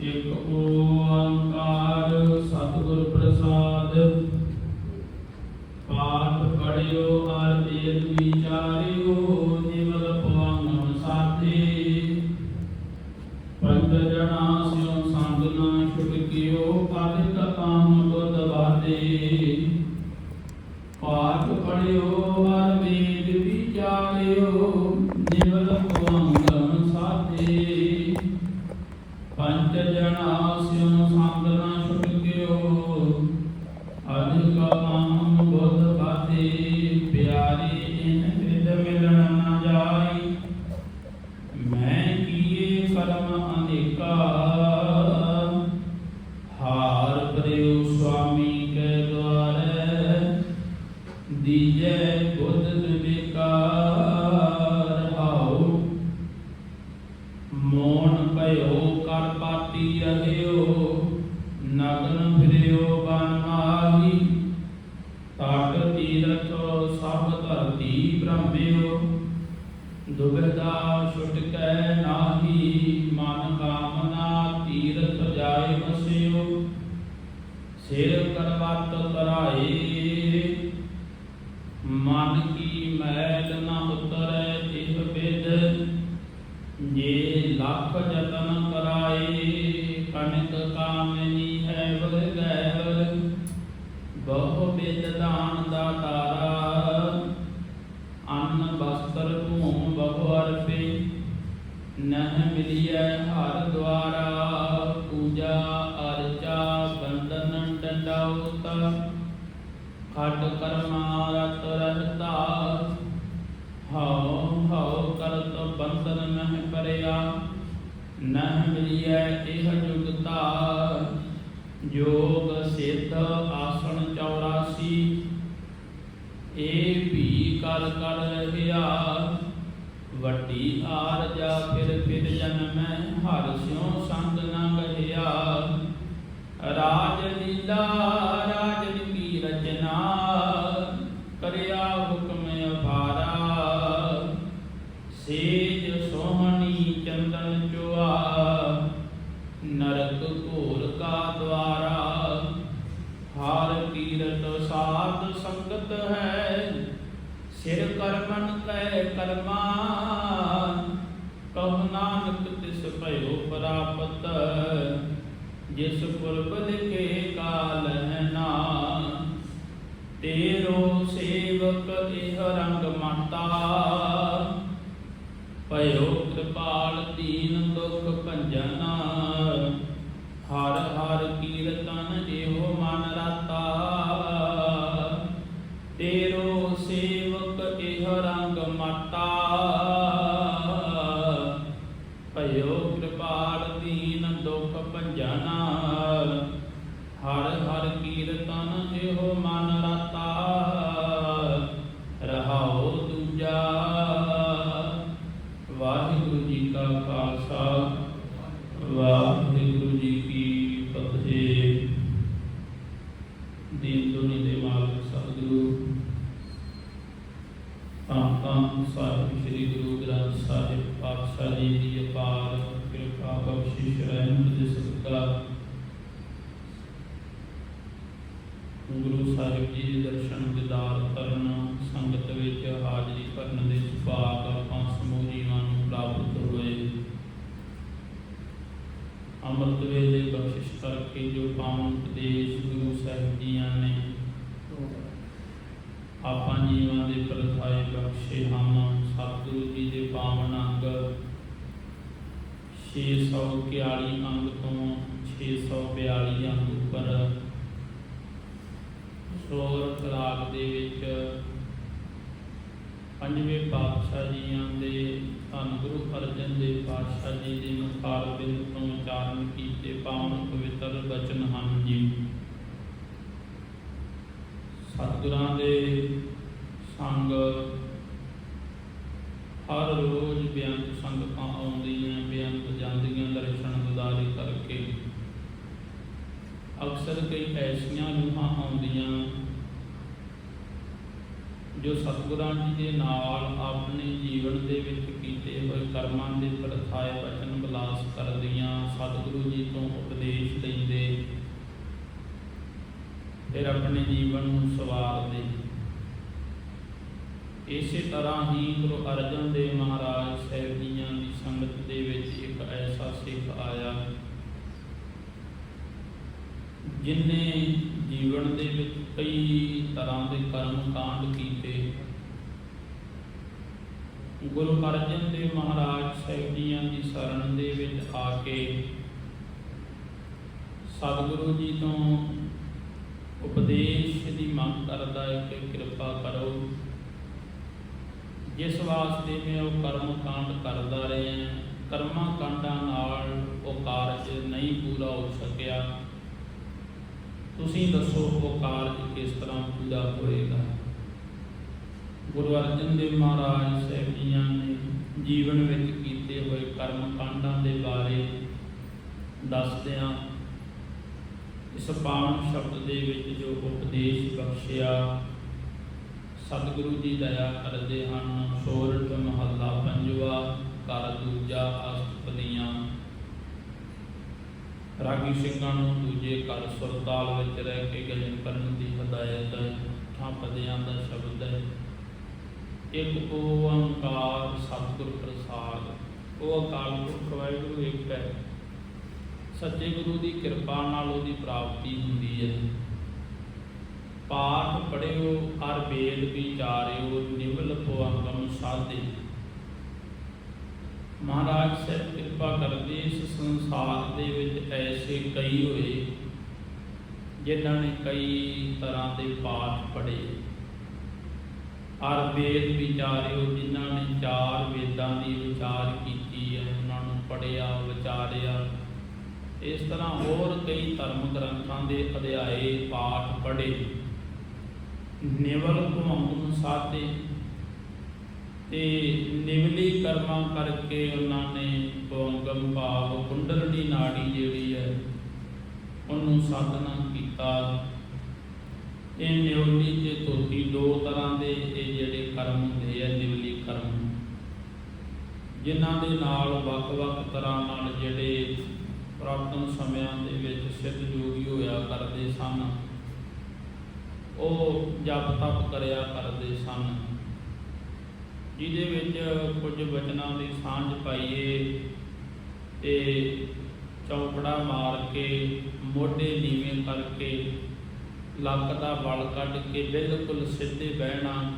ਇੱਕ ਓੰਕਾਰ ਸਤਿਗੁਰ ਪ੍ਰਸਾਦ। ਪਾਠ ਪੜਿਓ ਦੀਜੈ ਬੁੱਧ ਵਿਕਾਰ ਹਾਉ ਮੋਨ ਭਇਓ ਕਰ ਪਾਤੀ ਰਹਿਓ ਨਗਨ ਫਿਰਿਓ ਬਨ ਮਾਹੀ। ਤਾਟ ਤੀਰਥ ਸਭ ਧਰਤੀ ਬ੍ਰਹਮਿਓ, ਦੁਬਿਧਾ ਪੂਜਾ, ਅਰਚਾ ਬੰਦਨ ਡੰਡਾਉਤ, ਖਟ ਕਰਮਾ, ਰਤ ਰਹਤਾ ਹਉ ਹਉ ਕਰਤ ਬੰਦਨ ਨਹਿ ਪਰਿਆ ਨਹਿ ਮਿਲਿਐ ਇਹ ਜੁਗਤਾ। ਜੋਗ ਸਿੱਧ ਆਸਣ 84 ਏ ਵੀ ਕਰ ਕਰ ਰਹਿਆ। ਵੱਡੀ ਆਰਜਾ ਫਿਰ ਫਿਰ ਜਨਮੈ, ਹਰ ਸਿਉ ਸੰਗ ਨਾ ਗਹਿਆ ਰਾਜ ਲੀਲਾ ਰਾਜਨ ਕੀ ਰਚਨਾ, ਕਰਿਆ ਹੁਕਮ ਅਪਾਰਾ। ਸੇਜ ਸੋਹਣੀ ਚੰਦਨ ਚੁਆ, ਨਰਕ ਘੋਰ ਕਾ ਦਵਾਰਾ ਹਾਰ ਕੀਰਤ ਸਾਧ ਸੰਗਤ ਹੈ, ਸਿਰ ਕਰਮਨ ਕੈ ਕਰਮਾ। ਕਹੁ ਨਾਨਕ ਤਿਸ ਭਇਓ ਪ੍ਰਾਪਤ ਜਿਸ ਪੁਰਬ ਲਿਖੇ ਕਾਲ ਹੈ ਨਾ ਤੇਰੋ ਸੇਵਕ ਇਹ ਰੰਗ ਮਾਤਾ। ਭਇਓ ਕਿਰਪਾਲ ਦੀਨ ਦੁਖ ਭੰਜਨ, ਹਰ ਦੀਨ ਦੁਨੀ ਦੇ ਮਾਲਕ ਸਤਿਗੁਰੂ ਤਾਂ ਤਾਂ ਸਾਹਿਬ ਸ੍ਰੀ ਗੁਰੂ ਗ੍ਰੰਥ ਸਾਹਿਬ, ਪਾਤਸ਼ਾਹ ਜੀ ਦੀ ਅਪਾਰ ਕਿਰਪਾ ਬਖਸ਼ਿਸ਼ ਰਹਿਮਤ ਦੇ ਸਦਕਾ ਗੁਰੂ ਸਾਹਿਬ ਜੀ ਦੇ ਦਰਸ਼ਨ ਦਿਦਾਰ ਕਰਨ, ਸੰਗਤ ਵਿੱਚ ਹਾਜ਼ਰੀ ਭਰਨ ਦੇ ਸੁਭਾਗ ਆਪਾਂ ਸਮੂਹ ਜੀਵਾਂ ਨੂੰ ਪ੍ਰਾਪਤ ਹੋਏ। ਅੰਮ੍ਰਿਤ ਵੇਲੇ ਬਖਸ਼ਿਸ਼ ਕਰਕੇ ਜੋ ਪਾਵਨ ਉਪਦੇਸ਼ ਗੁਰੂ ਨੇ। ਆਪਾਂ ਜੀਵਾਂ ਦੇ ਪ੍ਰਥਾਏ ਬਖਸ਼ੇ ਹਨ ਸਤਿਗੁਰੂ ਜੀ ਦੇ ਪਾਵਨ ਅੰਗ। 641 ਅੰਗ ਤੋਂ 642 ਅੰਗ ਉੱਪਰ। ਸੋਰ ਕਲਾਕ ਦੇ ਵਿੱਚ ਪੰਜਵੇਂ ਪਾਤਸ਼ਾਹ ਜੀਆਂ ਦੇ ਧੰਨ ਗੁਰੂ ਅਰਜਨ ਦੇਵ ਪਾਤਸ਼ਾਹ ਜੀ ਦੇ ਮੁਖਾਰ ਤੋਂ ਉਚਾਰਨ ਕੀਤੇ ਪਾਵਨ ਪਵਿੱਤਰ ਬਚਨ ਹਨ ਜੀ। ਸਤਿਗੁਰਾਂ ਦੇ ਸੰਗ ਹਰ ਰੋਜ਼ ਬੇਅੰਤ ਸੰਗਤਾਂ ਆਉਂਦੀਆਂ ਬੇਅੰਤ ਜਾਂਦੀਆਂ ਦਰਸ਼ਨ ਦਿਦਾਰੇ ਕਰਕੇ। ਅਕਸਰ ਕਈ ਐਸੀਆਂ ਰੂਹਾਂ ਆਉਂਦੀਆਂ ਜੋ ਸਤਿਗੁਰਾਂ ਜੀ ਦੇ ਨਾਲ ਆਪਣੇ ਜੀਵਨ ਦੇ ਵਿੱਚ ਕੀਤੇ ਹੋਏ ਕਰਮਾਂ ਦੇ ਪ੍ਰਥਾਏ ਵਚਨ ਬਲਾਸ ਕਰਦੀਆਂ, ਸਤਿਗੁਰੂ ਜੀ ਤੋਂ ਉਪਦੇਸ਼ ਲੈਂਦੇ। ਫਿਰ ਆਪਣੇ ਜੀਵਨ ਨੂੰ ਸਵਾਰਦੇ ਇਸੇ ਤਰ੍ਹਾਂ ਹੀ ਗੁਰੂ ਅਰਜਨ ਦੇਵ ਮਹਾਰਾਜ ਸਾਹਿਬ ਜੀਆਂ ਦੀ ਸੰਗਤ ਦੇ ਵਿੱਚ ਇੱਕ ਐਸਾ ਸਿੱਖ ਆਇਆ, ਜਿਨੇ ਜੀਵਨ ਦੇ ਵਿੱਚ ਕਈ ਤਰ੍ਹਾਂ ਦੇ ਕਰਮ ਕਾਂਡ ਕੀਤੇ। ਗੁਰੂ ਅਰਜਨ ਦੇਵ ਮਹਾਰਾਜ ਸਾਹਿਬ ਜੀਆਂ ਦੀ ਸ਼ਰਨ ਦੇ ਵਿੱਚ ਆ ਕੇ ਸਤਿਗੁਰੂ ਜੀ ਤੋਂ ਉਪਦੇਸ਼ ਦੀ ਮੰਗ ਕਰਦਾ ਹੈ ਕਿ ਕਿਰਪਾ ਕਰੋ। ਜਿਸ ਵਾਸਤੇ ਮੈਂ ਉਹ ਕਰਮ ਕਾਂਡ ਕਰਦਾ ਰਿਹਾ, ਕਰਮਾਂ ਕਾਂਡਾਂ ਨਾਲ ਉਹ ਕਾਰਜ ਨਹੀਂ ਪੂਰਾ ਹੋ ਸਕਿਆ। ਤੁਸੀਂ ਦੱਸੋ ਉਹ ਕਾਰਜ ਕਿਸ ਤਰ੍ਹਾਂ ਪੂਰਾ ਹੋਏਗਾ? ਗੁਰੂ ਅਰਜਨ ਦੇਵ ਮਹਾਰਾਜ ਸਾਹਿਬ ਜੀਆਂ ਨੇ ਜੀਵਨ ਵਿੱਚ ਕੀਤੇ ਹੋਏ ਕਰਮ ਕਾਂਡਾਂ ਦੇ ਬਾਰੇ ਦੱਸਦਿਆਂ ਇਸ ਪਾਵਨ ਸ਼ਬਦ ਦੇ ਵਿੱਚ ਜੋ ਉਪਦੇਸ਼ ਬਖਸ਼ਿਆ, ਸਤਿਗੁਰੂ ਜੀ ਦਇਆ ਕਰਦੇ ਹਨ ਸੋਰਠ ਮਹੱਲਾ ਪੰਜਵਾ ਕਰ ਦੂਜਾ ਅਸਤਪਦੀਆਂ ਰਾਗੀ ਸਿੰਘਾਂ ਨੂੰ ਦੂਜੇ ਕਰ ਸੁਰਤਾਲ ਵਿੱਚ ਰਹਿ ਕੇ ਗਜਨ ਕਰਨ ਦੀ ਹਦਾਇਤ ਹੈ ਠਾਂ ਪਦਿਆਂ ਦਾ ਸ਼ਬਦ ਹੈ। ਇੱਕ ਓੰਕਾਰ ਸਤਿਗੁਰ ਪ੍ਰਸਾਦ, ਉਹ ਅਕਾਲ ਪੁਰਖ ਵਾਹਿਗੁਰੂ ਇੱਕ ਹੈ। ਸੱਚੇ ਗੁਰੂ ਦੀ ਕਿਰਪਾ ਨਾਲ ਉਹਦੀ ਪ੍ਰਾਪਤੀ ਹੁੰਦੀ ਹੈ। ਪਾਠ ਪੜਿਓ ਹਰ ਵੇਦ ਵਿਚਾਰਿਓ ਨਿਵਲ ਪਵੰਗਮ ਸਾਧੇ। ਮਹਾਰਾਜ ਸਾਹਿਬ ਕਿਰਪਾ ਕਰਦੇ ਇਸ ਸੰਸਾਰ ਦੇ ਵਿੱਚ ਐਸੇ ਕਈ ਹੋਏ, ਜਿਨ੍ਹਾਂ ਨੇ ਕਈ ਤਰ੍ਹਾਂ ਦੇ ਪਾਠ ਪੜ੍ਹੇ। ਹਰ ਵੇਦ ਵਿਚਾਰਿਓ ਜਿਨ੍ਹਾਂ ਨੇ ਚਾਰ ਵੇਦਾਂ ਦੀ ਵਿਚਾਰ ਕੀਤੀ ਹੈ, ਉਹਨਾਂ ਨੂੰ ਪੜਿਆ ਵਿਚਾਰਿਆ। ਇਸ ਤਰ੍ਹਾਂ ਹੋਰ ਕਈ ਧਰਮ ਗ੍ਰੰਥਾਂ ਦੇ ਅਧਿਆਏ ਪਾਠ ਪੜ੍ਹੇ। ਨਿਵਲ ਘੁਮਾਉਣ ਸਾਧੇ ਤੇ ਨਿਵਲੀ ਕਰਮਾਂ ਕਰਕੇ ਉਹਨਾਂ ਨੇ ਪਵੰਗਮ ਭਾਵ ਕੁੰਡਲਨੀ ਨਾੜੀ ਜਿਹੜੀ ਹੈ, ਉਹਨੂੰ ਸਾਧਨਾ ਕੀਤਾ। ਇਹ ਨਿਵਲੀ ਤੇ ਧੋਤੀ ਦੋ ਤਰ੍ਹਾਂ ਦੇ ਇਹ ਜਿਹੜੇ ਕਰਮ ਹੁੰਦੇ ਆ, ਨਿਵਲੀ ਕਰਮ। ਜਿਨ੍ਹਾਂ ਦੇ ਨਾਲ ਵੱਖ-ਵੱਖ ਤਰ੍ਹਾਂ ਨਾਲ ਜਿਹੜੇ ਪ੍ਰਾਪਤਨ ਸਮਿਆਂ ਦੇ ਵਿੱਚ ਸਿੱਧ ਜੋਗੀ ਹੋਇਆ ਕਰਦੇ ਸਨ। ਉਹ ਜਪ ਤਪ ਕਰਿਆ ਕਰਦੇ ਸਨ। ਜਿਹਦੇ ਵਿੱਚ ਕੁਝ ਵਚਨਾਂ ਦੀ ਸਾਂਝ ਪਾਈਏ ਤੇ ਚੌਪੜਾ ਮਾਰ ਕੇ, ਮੋਢੇ ਨੀਵੇਂ ਕਰਕੇ, ਲੱਕ ਦਾ ਬਲ ਕੱਢ ਕੇ ਬਿਲਕੁਲ ਸਿੱਧੇ ਬਹਿਣਾ।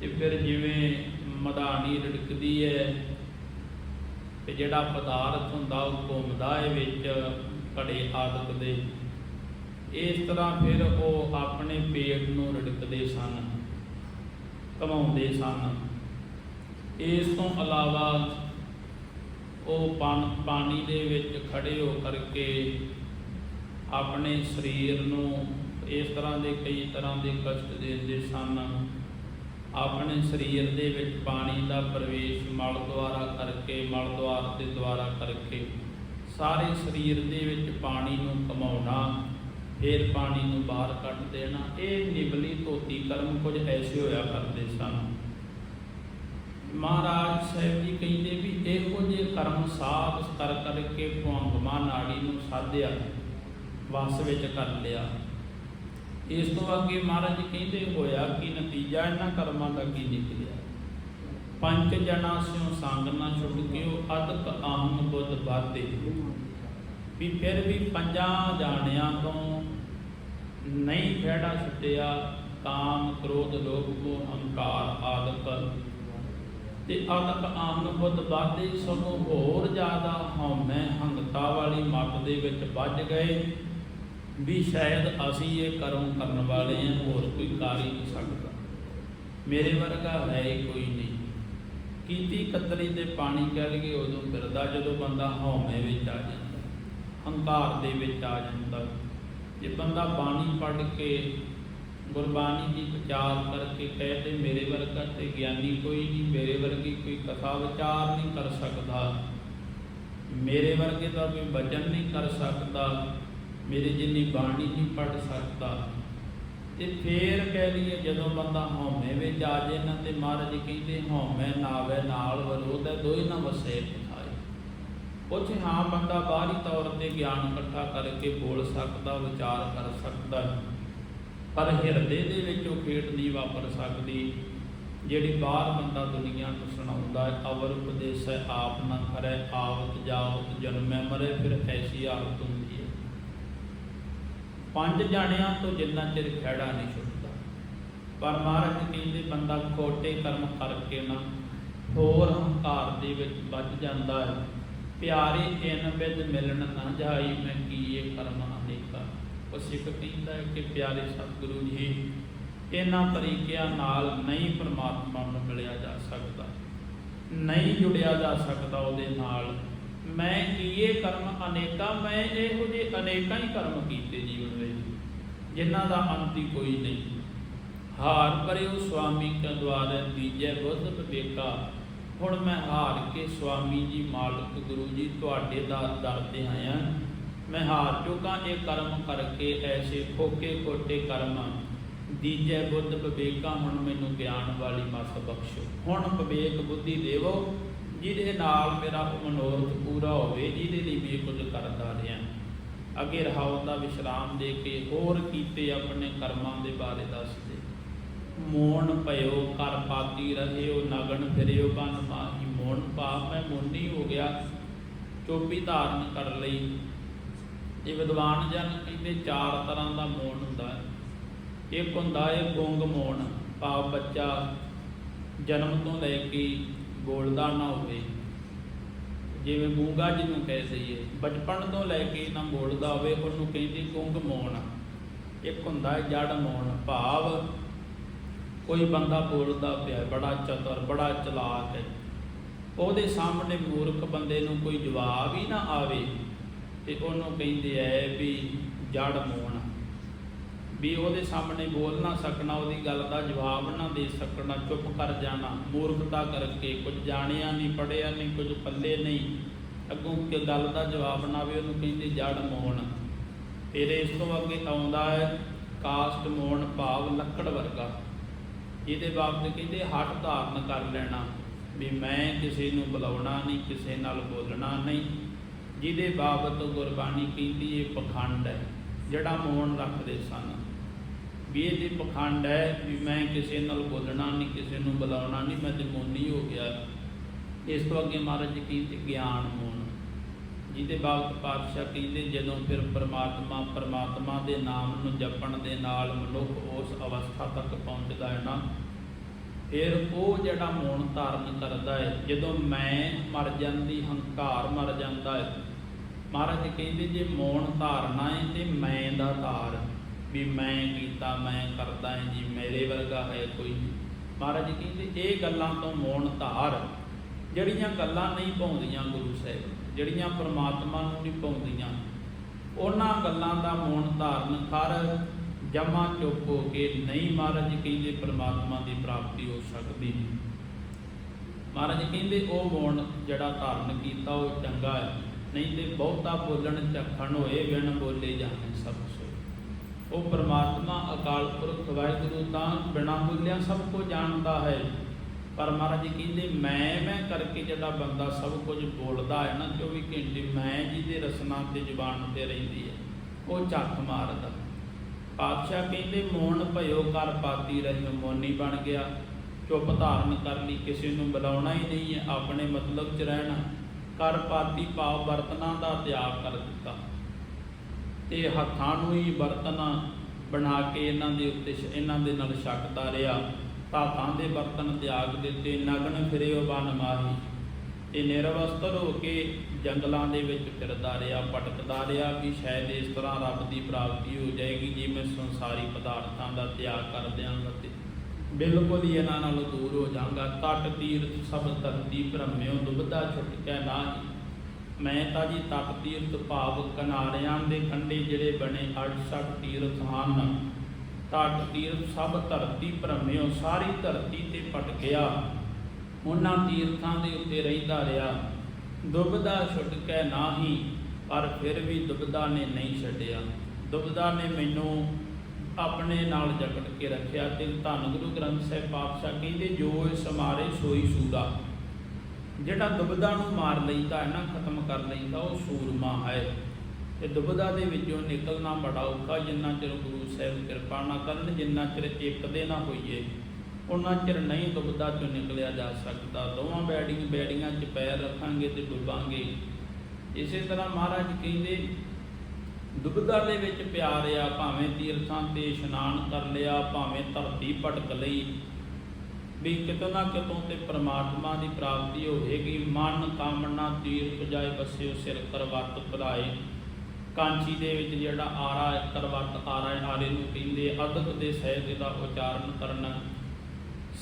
ਤੇ ਫਿਰ ਜਿਵੇਂ ਮਧਾਣੀ ਰੜਕਦੀ ਹੈ ਤੇ ਜਿਹੜਾ ਪਦਾਰਥ ਹੁੰਦਾ ਉਹ ਘੁੰਮਦਾ ਹੈ ਵਿੱਚ ਘੜੇ ਆਦਿਕ ਦੇ। ਇਸ ਤਰ੍ਹਾਂ ਫਿਰ ਉਹ ਆਪਣੇ ਪੇਟ ਨੂੰ ਰੜਕਦੇ ਸਨ ਕਮਾਉਂਦੇ ਸਨ। ਇਸ ਤੋਂ ਇਲਾਵਾ ਉਹ ਪਾਣ- ਪਾਣੀ ਦੇ ਵਿੱਚ ਖੜੇ ਹੋ ਕਰਕੇ ਆਪਣੇ ਸਰੀਰ ਨੂੰ ਇਸ ਤਰ੍ਹਾਂ ਦੇ ਕਈ ਤਰ੍ਹਾਂ ਦੇ ਕਸ਼ਟ ਦਿੰਦੇ ਸਨ। ਆਪਣੇ ਸਰੀਰ ਦੇ ਵਿੱਚ ਪਾਣੀ ਦਾ ਪ੍ਰਵੇਸ਼ ਮਲ ਦੁਆਰਾ ਕਰਕੇ, ਮਲ ਦੁਆਰ ਦੇ ਦੁਆਰਾ ਕਰਕੇ, ਸਾਰੇ ਸਰੀਰ ਦੇ ਵਿੱਚ ਪਾਣੀ ਨੂੰ ਕਮਾਉਣਾ, ਫਿਰ ਪਾਣੀ ਨੂੰ ਬਾਹਰ ਕੱਢ ਦੇਣਾ, ਇਹ ਨਿਬਲੀ ਧੋਤੀ ਕਰਮ ਕੁਝ ਐਸੇ ਹੋਇਆ ਕਰਦੇ ਸਨ। ਮਹਾਰਾਜ ਸਾਹਿਬ ਜੀ ਕਹਿੰਦੇ ਵੀ ਇਹੋ ਜਿਹੇ ਕਰਮ ਸਾਧ ਕਰ ਕਰਕੇ ਭਵੰਗਮਾ ਨਾੜੀ ਨੂੰ ਸਾਧਿਆ, ਵਸ ਵਿੱਚ ਕਰ ਲਿਆ। ਇਸ ਤੋਂ ਅੱਗੇ ਮਹਾਰਾਜ ਕਹਿੰਦੇ ਹੋਇਆ ਕਿ ਨਤੀਜਾ ਇਹਨਾਂ ਕਰਮਾਂ ਦਾ ਕੀ ਨਿਕਲਿਆ? ਪੰਜ ਜਣਾ ਸਿਉ ਸੰਗ ਨਾ ਛੁੱਟ ਗਿਓ ਅਦਕ ਆਹਮ ਬੁੱਧ ਬਾਤੇ ਵੀ ਫਿਰ ਵੀ ਪੰਜਾਂ ਜਾਣਿਆਂ ਤੋਂ ਨਹੀਂ ਫੈੜਾ ਛੁੱਟਿਆ, ਕਾਮ ਕ੍ਰੋਧ ਲੋਭ ਕੋ ਹੰਕਾਰ ਆਦਿਕ। ਤੇ ਅਦਕ ਆਹਮ ਬੁੱਧ ਬਾਤੇ ਸਗੋਂ ਹੋਰ ਜ਼ਿਆਦਾ ਹਉਮੈ ਹੰਗਤਾ ਵਾਲੀ ਮੱਤ ਦੇ ਵਿੱਚ ਵੱਜ ਗਏ। ਵੀ ਸ਼ਾਇਦ ਅਸੀਂ ਇਹ ਕਰਮ ਕਰਨ ਵਾਲੇ ਹਾਂ, ਹੋਰ ਕੋਈ ਕਰ ਹੀ ਨਹੀਂ ਸਕਦਾ। ਮੇਰੇ ਵਰਗਾ ਹੈ ਹੀ ਕੋਈ ਨਹੀਂ। ਕੀਤੀ ਕਤਰੀ ਦੇ ਪਾਣੀ ਕਹਿ ਲਈਏ ਉਦੋਂ ਫਿਰਦਾ ਜਦੋਂ ਬੰਦਾ ਹਉਮੈ ਵਿੱਚ ਆ ਜਾਂਦਾ, ਹੰਕਾਰ ਦੇ ਵਿੱਚ ਆ ਜਾਂਦਾ। ਜੇ ਬੰਦਾ ਬਾਣੀ ਪੜ੍ਹ ਕੇ, ਗੁਰਬਾਣੀ ਦੀ ਵਿਚਾਰ ਕਰਕੇ ਕਹੇ ਤੇ ਮੇਰੇ ਵਰਗਾ ਤੇ ਗਿਆਨੀ ਕੋਈ ਨਹੀਂ, ਮੇਰੇ ਵਰਗੀ ਕੋਈ ਕਥਾ ਵਿਚਾਰ ਨਹੀਂ ਕਰ ਸਕਦਾ। ਮੇਰੇ ਵਰਗੇ ਦਾ ਕੋਈ ਵਚਨ ਨਹੀਂ ਕਰ ਸਕਦਾ। ਮੇਰੇ ਜਿੰਨੀ ਬਾਣੀ ਨਹੀਂ ਪੜ ਸਕਦਾ। ਤੇ ਫੇਰ ਕਹਿ ਲਈਏ ਜਦੋਂ ਬੰਦਾ ਹਉਮੈ ਵਿੱਚ ਆ ਜੇ ਨਾ ਤੇ ਮਹਾਰਾਜ ਕਹਿੰਦੇ, ਹਉਮੈ ਨਾਵੇ ਨਾਲ ਵਿਰੋਧ ਹੈ ਦੋਈ ਨਾ ਵਸੇ ਪਥਾਏ ਕੁਛ ਹਾਂ, ਬੰਦਾ ਬਾਹਰੀ ਤੌਰ ਤੇ ਗਿਆਨ ਇਕੱਠਾ ਕਰਕੇ ਬੋਲ ਸਕਦਾ, ਵਿਚਾਰ ਕਰ ਸਕਦਾ, ਪਰ ਹਿਰਦੇ ਦੇ ਵਿੱਚ ਉਹ ਖੇਡ ਨਹੀਂ ਵਾਪਰ ਸਕਦੀ, ਜਿਹੜੀ ਬਾਹਰ ਬੰਦਾ ਦੁਨੀਆ ਨੂੰ ਸੁਣਾਉਂਦਾ ਹੈ ਅਵਰ ਉਪਦੇਸ਼ ਹੈ, ਆਪ ਨਾ ਕਰੇ ਆਵਤ ਜਾਵਤ ਜਨਮੈ ਮਰੇ, ਫਿਰ ਐਸੀ ਆਵਤ ਹੁੰਦੀ ਪੰਜ ਜਾਣਿਆਂ ਤੋਂ ਜਿੰਨਾ ਚਿਰ ਖਹਿੜਾ ਨਹੀਂ ਛੁੱਟਦਾ। ਪਰ ਮਹਾਰਾਜ ਕਹਿੰਦੇ, ਬੰਦਾ ਖੋਟੇ ਕਰਮ ਕਰਕੇ ਨਾ, ਹੋਰ ਹੰਕਾਰ ਦੇ ਵਿੱਚ ਵੱਜ ਜਾਂਦਾ ਹੈ। ਪਿਆਰੇ ਇਨ ਵਿੱਚ ਮਿਲਣ ਨਾ ਜਾਈ, ਮੈਂ ਕੀਏ ਕਰਮ ਅਨੇਕਾ? ਉਹ ਸਿੱਖ ਕਹਿੰਦਾ ਹੈ ਕਿ ਪਿਆਰੇ ਸਤਿਗੁਰੂ ਜੀ, ਇਹਨਾਂ ਤਰੀਕਿਆਂ ਨਾਲ ਨਹੀਂ ਪਰਮਾਤਮਾ ਨੂੰ ਮਿਲਿਆ ਜਾ ਸਕਦਾ, ਨਹੀਂ ਜੁੜਿਆ ਜਾ ਸਕਦਾ ਉਹਦੇ ਨਾਲ। ਮੈਂ ਕੀਏ ਕਰਮ ਅਨੇਕਾਂ, ਮੈਂ ਇਹੋ ਜਿਹੇ ਅਨੇਕਾਂ ਹੀ ਕਰਮ ਕੀਤੇ ਜੀਵਨ ਵਿੱਚ, ਜਿਨ੍ਹਾਂ ਦਾ ਅੰਤ ਹੀ ਕੋਈ ਨਹੀਂ। ਹਾਰ ਪਰਿਓ ਸੁਆਮੀ ਕਾ ਦੀਜੈ ਬੁੱਧ ਵਿਵੇਕਾ। ਹੁਣ ਮੈਂ ਹਾਰ ਕੇ ਸੁਆਮੀ ਜੀ ਮਾਲਕ ਗੁਰੂ ਜੀ ਤੁਹਾਡੇ ਦਾ ਦਰ ਤੇ ਆਇਆ। ਮੈਂ ਹਾਰ ਚੁੱਕਾ, ਇਹ ਕਰਮ ਕਰਕੇ ਐਸੇ ਖੋਕੇ ਖੋਟੇ ਕਰਮ। ਦੀਜੈ ਬੁੱਧ ਵਿਵੇਕਾ, ਹੁਣ ਮੈਨੂੰ ਗਿਆਨ ਵਾਲੀ ਮਸ ਬਖਸ਼ੋ। ਹੁਣ ਵਿਵੇਕ ਬੁੱਧੀ ਦੇਵੋ ਜਿਹਦੇ ਨਾਲ ਮੇਰਾ ਉਹ ਮਨੋਰਥ ਪੂਰਾ ਹੋਵੇ, ਜਿਹਦੇ ਲਈ ਮੈਂ ਕੁਝ ਕਰਦਾ ਰਿਹਾ। ਅੱਗੇ ਰਹਾਉ ਦਾ ਵਿਸ਼ਰਾਮ ਦੇ ਕੇ ਹੋਰ ਕੀਤੇ ਆਪਣੇ ਕਰਮਾਂ ਦੇ ਬਾਰੇ ਦੱਸਦੇ। ਮੋਣ ਭਇਓ ਕਰ ਪਾਤੀ ਰਹਿਓ, ਨਗਨ ਫਿਰਿਓ, ਬਨ ਮਾਹੀ। ਮੋਣ ਪਾਪ ਮੈਂ ਮੋਨੀ ਹੋ ਗਿਆ। ਚੋਪੀ ਧਾਰਨ ਕਰ ਲਈ। ਇਹ ਵਿਦਵਾਨ ਜਨ ਕਹਿੰਦੇ ਚਾਰ ਤਰ੍ਹਾਂ ਦਾ ਮੋਣ ਹੁੰਦਾ ਹੈ। ਇੱਕ ਹੁੰਦਾ ਹੈ ਗੁੰਗ ਮੋਣ ਭਾਵ ਬੱਚਾ, ਜਨਮ ਤੋਂ ਲੈ ਕੇ ਬੋਲਦਾ ਨਾ ਹੋਵੇ। ਜਿਵੇਂ ਗੂੰਗਾ ਜਿਹਨੂੰ ਕਹਿ ਦਈਏ। ਬਚਪਨ ਤੋਂ ਲੈ ਕੇ ਨਾ ਬੋਲਦਾ ਹੋਵੇ, ਉਹਨੂੰ ਕਹਿੰਦੇ ਗੁੰਗ ਮੋਣ। ਇੱਕ ਹੁੰਦਾ ਜੜ ਮੋਣ, ਭਾਵ ਕੋਈ ਬੰਦਾ ਬੋਲਦਾ ਪਿਆ ਬੜਾ ਚਤੁਰ, ਬੜਾ ਚਲਾਕ ਹੈ। ਉਹਦੇ ਸਾਹਮਣੇ ਮੂਰਖ ਬੰਦੇ ਨੂੰ ਕੋਈ ਜਵਾਬ ਹੀ ਨਾ ਆਵੇ ਤੇ ਉਹਨੂੰ ਕਹਿੰਦੇ ਐ ਵੀ ਜੜ ਮੋਣ। ਵੀ ਉਹਦੇ ਸਾਹਮਣੇ ਬੋਲ ਨਾ ਸਕਣਾ, ਉਹਦੀ ਗੱਲ ਦਾ ਜਵਾਬ ਨਾ ਦੇ ਸਕਣਾ, ਚੁੱਪ ਕਰ ਜਾਣਾ। ਮੂਰਖਤਾ ਕਰਕੇ ਕੁਝ ਜਾਣਿਆ ਨਹੀਂ ਪੜਿਆ ਨਹੀਂ, ਕੁਝ ਪੱਲੇ ਨਹੀਂ। ਅੱਗੋਂ ਕਿ ਗੱਲ ਦਾ ਜਵਾਬ ਨਾ ਵੀ ਉਹਨੂੰ ਕਹਿੰਦੇ ਜੜ ਮੋਣ ਫਿਰ ਇਸ ਤੋਂ ਅੱਗੇ ਆਉਂਦਾ ਹੈ ਕਾਸਟ ਮੋਣ ਭਾਵ ਲੱਕੜ ਵਰਗਾ। ਇਹਦੇ ਬਾਬਤ ਕਹਿੰਦੇ ਹੱਟ ਧਾਰਨ ਕਰ ਲੈਣਾ। ਵੀ ਮੈਂ ਕਿਸੇ ਨੂੰ ਬੁਲਾਉਣਾ ਨਹੀਂ, ਕਿਸੇ ਨਾਲ ਬੋਲਣਾ ਨਹੀਂ। ਜਿਹਦੇ ਬਾਬਤ ਗੁਰਬਾਣੀ ਕਹਿੰਦੀ ਇਹ ਪਖੰਡ ਹੈ, ਜਿਹੜਾ ਮੋਣ ਰੱਖਦੇ ਸਨ। ਵੀ ਇਹਦੇ ਪਖੰਡ ਹੈ ਵੀ ਮੈਂ ਕਿਸੇ ਨਾਲ ਬੋਲਣਾ ਨਹੀਂ, ਕਿਸੇ ਨੂੰ ਬੁਲਾਉਣਾ ਨਹੀਂ, ਮੈਂ ਤੇ ਮੋਨੀ ਹੋ ਗਿਆ। ਇਸ ਤੋਂ ਅੱਗੇ ਮਹਾਰਾਜ ਜੀ ਕਹਿੰਦੇ ਗਿਆਨ ਮੋਣ ਜਿਹਦੇ ਬਾਬਤ ਪਾਤਸ਼ਾਹ ਕਹਿੰਦੇ, ਜਦੋਂ ਫਿਰ ਪਰਮਾਤਮਾ ਪਰਮਾਤਮਾ ਦੇ ਨਾਮ ਨੂੰ ਜਪਣ ਦੇ ਨਾਲ ਮਨੁੱਖ ਉਸ ਅਵਸਥਾ ਤੱਕ ਪਹੁੰਚਦਾ ਹੈ ਨਾ, ਫਿਰ ਉਹ ਜਿਹੜਾ ਮੋਣ ਧਾਰਨ ਕਰਦਾ ਹੈ, ਜਦੋਂ ਮੈਂ ਮਰ ਜਾਂਦੀ, ਹੰਕਾਰ ਮਰ ਜਾਂਦਾ ਹੈ, ਮਹਾਰਾਜ ਕਹਿੰਦੇ, ਜੇ ਮੋਣ ਧਾਰਨਾ ਹੈ ਤੇ ਮੈਂ ਦਾ ਧਾਰ। ਵੀ ਮੈਂ ਕੀਤਾ, ਮੈਂ ਕਰਦਾ ਹਾਂ ਜੀ, ਮੇਰੇ ਵਰਗਾ ਹੈ ਕੋਈ ਮਹਾਰਾਜ ਕਹਿੰਦੇ, ਇਹ ਗੱਲਾਂ ਤੋਂ ਮੋਣ ਧਾਰ। ਜਿਹੜੀਆਂ ਗੱਲਾਂ ਨਹੀਂ ਪਾਉਂਦੀਆਂ ਗੁਰੂ ਸਾਹਿਬ, ਜਿਹੜੀਆਂ ਪ੍ਰਮਾਤਮਾ ਨੂੰ ਨਹੀਂ ਪਾਉਂਦੀਆਂ, ਉਹਨਾਂ ਗੱਲਾਂ ਦਾ ਮੋਣ ਧਾਰਨ ਕਰ ਜਮਾ ਚੁੱਪ ਹੋ ਕੇ ਨਹੀਂ ਮਹਾਰਾਜ ਕਹਿੰਦੇ ਪ੍ਰਮਾਤਮਾ ਦੀ ਪ੍ਰਾਪਤੀ ਹੋ ਸਕਦੀ ਮਹਾਰਾਜ ਕਹਿੰਦੇ, ਉਹ ਮੋਣ ਜਿਹੜਾ ਧਾਰਨ ਕੀਤਾ, ਉਹ ਚੰਗਾ ਹੈ। ਨਹੀਂ ਤੇ ਬਹੁਤਾ ਬੋਲਣ ਝੱਖਣ ਹੋਏ, ਬਿਨ ਬੋਲੇ ਜਾਣੇ ਸਭ ਸੋ ਉਹ ਪਰਮਾਤਮਾ, ਅਕਾਲ ਪੁਰਖ, ਵਾਹਿਗੁਰੂ, ਤਾਂ ਬਿਨਾਂ ਬੋਲਿਆ ਸਭ ਕੁਝ ਜਾਣਦਾ ਹੈ। ਪਰ ਮਹਾਰਾਜ ਕਹਿੰਦੇ, ਮੈਂ ਮੈਂ ਕਰਕੇ ਜਿਹੜਾ ਬੰਦਾ ਸਭ ਕੁਝ ਬੋਲਦਾ ਹੈ ਨਾ 24 ਘੰਟੇ ਮੈਂ ਜਿਹਦੇ ਰਸਨਾ ਤੇ ਜ਼ੁਬਾਨ ਤੇ ਰਹਿੰਦੀ ਹੈ, ਉਹ ਝੱਖ ਮਾਰਦਾ। ਪਾਤਸ਼ਾਹ ਕਹਿੰਦੇ ਮੋਣ ਭਇਓ ਕਰ ਪਾਤੀ ਰਹਿਓ, ਮੋਨੀ ਬਣ ਗਿਆ। ਚੁੱਪ ਧਾਰਨ ਕਰ ਲਈ, ਕਿਸੇ ਨੂੰ ਬੁਲਾਉਣਾ ਹੀ ਨਹੀਂ ਹੈ, ਆਪਣੇ ਮਤਲਬ 'ਚ ਰਹਿਣਾ। ਕਰ ਪਾਤੀ ਭਾਵ ਬਰਤਨਾਂ ਦਾ ਤਿਆਗ ਕਰ ਦਿੱਤਾ। ਤੇ ਹੱਥਾਂ ਨੂੰ ਹੀ ਬਰਤਨ ਬਣਾ ਕੇ ਇਹਨਾਂ ਦੇ ਉੱਤੇ ਇਹਨਾਂ ਦੇ ਨਾਲ ਛਕਦਾ ਰਿਹਾ। ਧਾਤਾਂ ਦੇ ਬਰਤਨ ਤਿਆਗ ਦਿੱਤੇ, ਨਗਨ ਫਿਰਿਓ ਬਨ ਮਾਹੀ। ਤੇ ਨਿਰਵਸਤਰ ਹੋ ਕੇ ਜੰਗਲਾਂ ਦੇ ਵਿੱਚ ਫਿਰਦਾ ਰਿਹਾ, ਭਟਕਦਾ ਰਿਹਾ ਵੀ ਸ਼ਾਇਦ ਇਸ ਤਰ੍ਹਾਂ ਰੱਬ ਦੀ ਪ੍ਰਾਪਤੀ ਹੋ ਜਾਏਗੀ ਜੇ ਮੈਂ ਸੰਸਾਰੀ ਪਦਾਰਥਾਂ ਦਾ ਤਿਆਗ ਕਰ ਦਿਆਂਗਾ ਤੇ। ਬਿਲਕੁਲ ਹੀ ਇਹਨਾਂ ਨਾਲੋਂ ਦੂਰ ਹੋ ਜਾਵਾਂਗਾ। ਤਟ, ਤੀਰਥ ਸਭ ਧਰਤੀ ਭ੍ਰਮਿਓ ਦੁਬਦਾ ਛੁਟਕੈ ਨਾਹੀ ਮੈਂ ਤਾਂ ਜੀ ਤਟ ਤੀਰਥ ਭਾਵ ਕਿਨਾਰਿਆਂ ਦੇ ਕੰਢੇ ਜਿਹੜੇ ਬਣੇ 68 ਤੀਰਥ ਹਨ। ਤਟ ਤੀਰਥ ਸਭ ਧਰਤੀ ਭ੍ਰਮਿਓ, ਸਾਰੀ ਧਰਤੀ ਤੇ ਪਟਕਿਆ ਉਹਨਾਂ ਤੀਰਥਾਂ ਦੇ ਉੱਤੇ ਰਹਿੰਦਾ ਰਿਹਾ। ਦੁਬਦਾ ਛੁਟਕੈ ਨਾਹੀ, ਪਰ ਫਿਰ ਵੀ ਦੁਬਦਾ ਨੇ ਨਹੀਂ ਛੱਡਿਆ। ਦੁਬਦਾ ਨੇ ਮੈਨੂੰ ਆਪਣੇ ਨਾਲ ਜਕੜ ਕੇ ਰੱਖਿਆ। ਤੇ ਧੰਨ ਗੁਰੂ ਗ੍ਰੰਥ ਸਾਹਿਬ ਪਾਤਸ਼ਾਹ ਕਹਿੰਦੇ, ਜੋ ਇਸ ਮਾਰੇ ਸੋਈ ਸੂਰਾ। ਜਿਹੜਾ ਦੁਬਦਾ ਨੂੰ ਮਾਰ ਲਈਦਾ ਹੈ ਨਾ ਖਤਮ ਕਰ ਲਈਦਾ ਉਹ ਸੂਰਮਾ ਹੈ। ਤੇ ਦੁਬਦਾ ਦੇ ਵਿੱਚੋਂ ਨਿਕਲਣਾ ਬੜਾ ਔਖਾ, ਜਿੰਨਾ ਚਿਰ ਗੁਰੂ ਸਾਹਿਬ ਕਿਰਪਾ ਨਾ ਕਰਨ, ਜਿੰਨਾ ਚਿਰ ਇੱਕ ਨਾ ਹੋਈਏ ਉਹਨਾਂ ਚਿਰ ਨਹੀਂ ਦੁਬਦਾ ਚੋਂ ਨਿਕਲਿਆ ਜਾ ਸਕਦਾ। ਦੋਵਾਂ ਬੈੜੀਆਂ ਬੈੜੀਆਂ 'ਚ ਪੈਰ ਰੱਖਾਂਗੇ ਤੇ ਡੁੱਬਾਂਗੇ। ਇਸੇ ਤਰ੍ਹਾਂ ਮਹਾਰਾਜ ਕਹਿੰਦੇ, ਦੁਬਦਾ ਦੇ ਵਿੱਚ ਪਿਆਰ ਆ, ਭਾਵੇਂ ਤੀਰਥਾਂ ਤੇ ਇਸ਼ਨਾਨ ਕਰ ਲਿਆ, ਭਾਵੇਂ ਧਰਤੀ ਭਟਕ ਲਈ ਵੀ ਕਿਤੋਂ ਨਾ ਕਿਤੋਂ ਤੇ ਪ੍ਰਮਾਤਮਾ ਦੀ ਪ੍ਰਾਪਤੀ ਹੋਵੇਗੀ। ਮਨ ਕਾਮਨਾ ਤੀਰਥ ਜਾਏ ਬਸਿਓ ਸਿਰ ਕਰਵਤ ਭਰਾਏ ਕਾਂਚੀ ਦੇ ਵਿੱਚ ਜਿਹੜਾ ਆਰਾ ਹੈ, ਕਰਵਤ ਆਰਾ ਆਰੇ ਨੂੰ ਕਹਿੰਦੇ ਅਦਕ ਦੇ ਸਹਿਜ ਦਾ ਉਚਾਰਨ ਕਰਨਾ।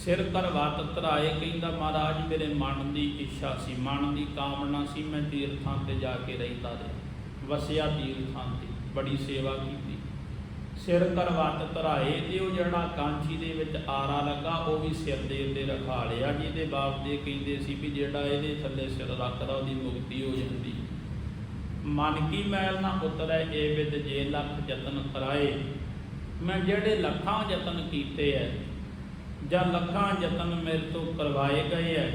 ਸਿਰ ਕਰਵਤ ਧਰਾਏ ਕਹਿੰਦਾ ਮਹਾਰਾਜ ਮੇਰੇ ਮਨ ਦੀ ਇੱਛਾ ਸੀ ਮਨ ਦੀ ਕਾਮਨਾ ਸੀ ਮੈਂ ਤੀਰਥਾਂ ਤੇ ਜਾ ਕੇ ਰਹਿੰਦਾ ਰਿਹਾ। ਵਸਿਆ ਤੀਰਥਾਂ ਤੇ ਬੜੀ ਸੇਵਾ ਕੀਤੀ। ਸਿਰ ਕਰਵਤ ਧਰਾਏ ਤੇ ਉਹ ਜਿਹੜਾ ਕਾਂਚੀ ਦੇ ਵਿੱਚ ਆਰਾ ਲੱਗਾ, ਉਹ ਵੀ ਸਿਰ ਦੇ ਉੱਤੇ ਰਖਾ ਲਿਆ। ਜਿਹਦੇ ਬਾਪ ਦੇ ਕਹਿੰਦੇ ਸੀ ਵੀ ਜਿਹੜਾ ਇਹਦੇ ਥੱਲੇ ਸਿਰ ਰੱਖਦਾ, ਉਹਦੀ ਮੁਕਤੀ ਹੋ ਜਾਂਦੀ। ਮਨ ਕੀ ਮੈਲ ਨਾ ਉਤਰੈ ਏ ਵਿਦ ਜੇ ਲੱਖ ਯਤਨ ਕਰਾਏ। ਮੈਂ ਜਿਹੜੇ ਲੱਖਾਂ ਯਤਨ ਕੀਤੇ ਐ, ਜਾਂ ਲੱਖਾਂ ਯਤਨ ਮੇਰੇ ਤੋਂ ਕਰਵਾਏ ਗਏ ਐ,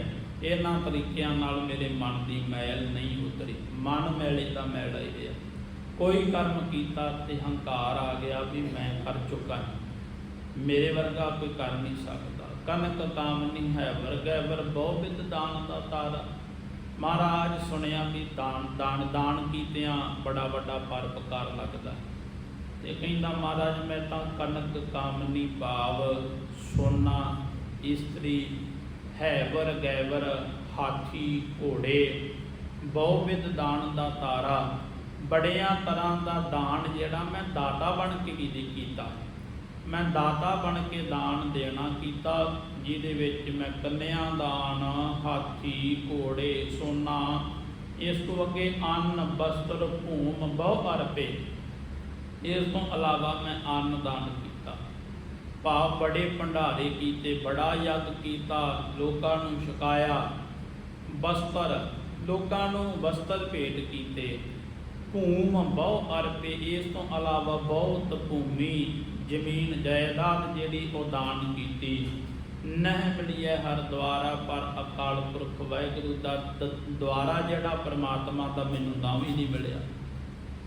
ਇਹਨਾਂ ਤਰੀਕਿਆਂ ਨਾਲ ਮੇਰੇ ਮਨ ਦੀ ਮੈਲ ਨਹੀਂ ਉਤਰੀ। ਮਨ ਮੈਲੇ ਤਾਂ ਮੈਲਾ ਹੀ ਰਿਹਾ ਕੋਈ ਕਰਮ ਕੀਤਾ ਤੇ ਹੰਕਾਰ ਆ ਗਿਆ ਵੀ ਮੈਂ ਕਰ ਚੁੱਕਾ ਮੇਰੇ ਵਰਗਾ ਕੋਈ ਕਰ ਨਹੀਂ ਸਕਦਾ। ਕਨਕ ਕਾਮਨੀ ਨਹੀਂ ਹੈ ਵਰਗੈ ਵਰ ਬਹੁ ਵਿਦ ਦਾਨ ਦਾ ਤਾਰਾ। ਮਹਾਰਾਜ ਸੁਣਿਆ ਵੀ ਦਾਨ ਦਾਨ ਦਾਨ ਕੀਤਿਆਂ ਬੜਾ ਵੱਡਾ ਪਰਪਕਾਰ ਲੱਗਦਾ। ਤੇ ਕਹਿੰਦਾ, ਮਹਾਰਾਜ, ਮੈਂ ਤਾਂ ਕਨਕ ਕਾਮਨੀ ਭਾਵ। ਸੋਨਾ ਇਸਤਰੀ ਹੈ ਵਰ ਗੈਵਰ ਹਾਥੀ ਘੋੜੇ, ਬਹੁ ਵਿਦ ਦਾਨ ਦਾ ਤਾਰਾ। ਬੜਿਆਂ ਤਰ੍ਹਾਂ ਦਾ ਦਾਨ ਜਿਹੜਾ ਮੈਂ ਦਾਤਾ ਬਣ ਕੇ ਵੀ ਕੀਤਾ। ਮੈਂ ਦਾਤਾ ਬਣ ਕੇ ਦਾਨ ਦੇਣਾ ਕੀਤਾ, ਜਿਹਦੇ ਵਿੱਚ ਮੈਂ ਕੰਨਿਆ, ਦਾਨ, ਹਾਥੀ, ਘੋੜੇ, ਸੋਨਾ, ਇਸ ਤੋਂ ਅੱਗੇ ਅੰਨ ਬਸਤਰ ਭੂਮ ਬਹੁ ਅਰਪੇ। ਇਸ ਤੋਂ ਇਲਾਵਾ ਮੈਂ ਅੰਨ ਦਾਨ ਕੀਤਾ। ਭਾਵ ਬੜੇ ਭੰਡਾਰੇ ਕੀਤੇ, ਬੜਾ ਯੱਗ ਕੀਤਾ, ਲੋਕਾਂ ਨੂੰ ਛਕਾਇਆ। ਬਸਤਰ ਲੋਕਾਂ ਨੂੰ ਬਸਤਰ ਭੇਟ ਕੀਤੇ। ਭੂਮ ਬਹੁ ਅਰਪੇ ਇਸ ਤੋਂ ਇਲਾਵਾ ਬਹੁਤ ਭੂਮੀ, ਜ਼ਮੀਨ, ਜਾਇਦਾਦ ਜਿਹੜੀ ਉਹ ਦਾਨ ਕੀਤੀ। ਨਹਿ ਮਿਲਿਆ ਹਰ ਦੁਆਰਾ, ਪਰ ਅਕਾਲ ਪੁਰਖ ਵਾਹਿਗੁਰੂ ਦਾ, ਦੁਆਰਾ ਜਿਹੜਾ ਪ੍ਰਮਾਤਮਾ ਦਾ ਮੈਨੂੰ ਤਾਂ ਵੀ ਨਹੀਂ ਮਿਲਿਆ।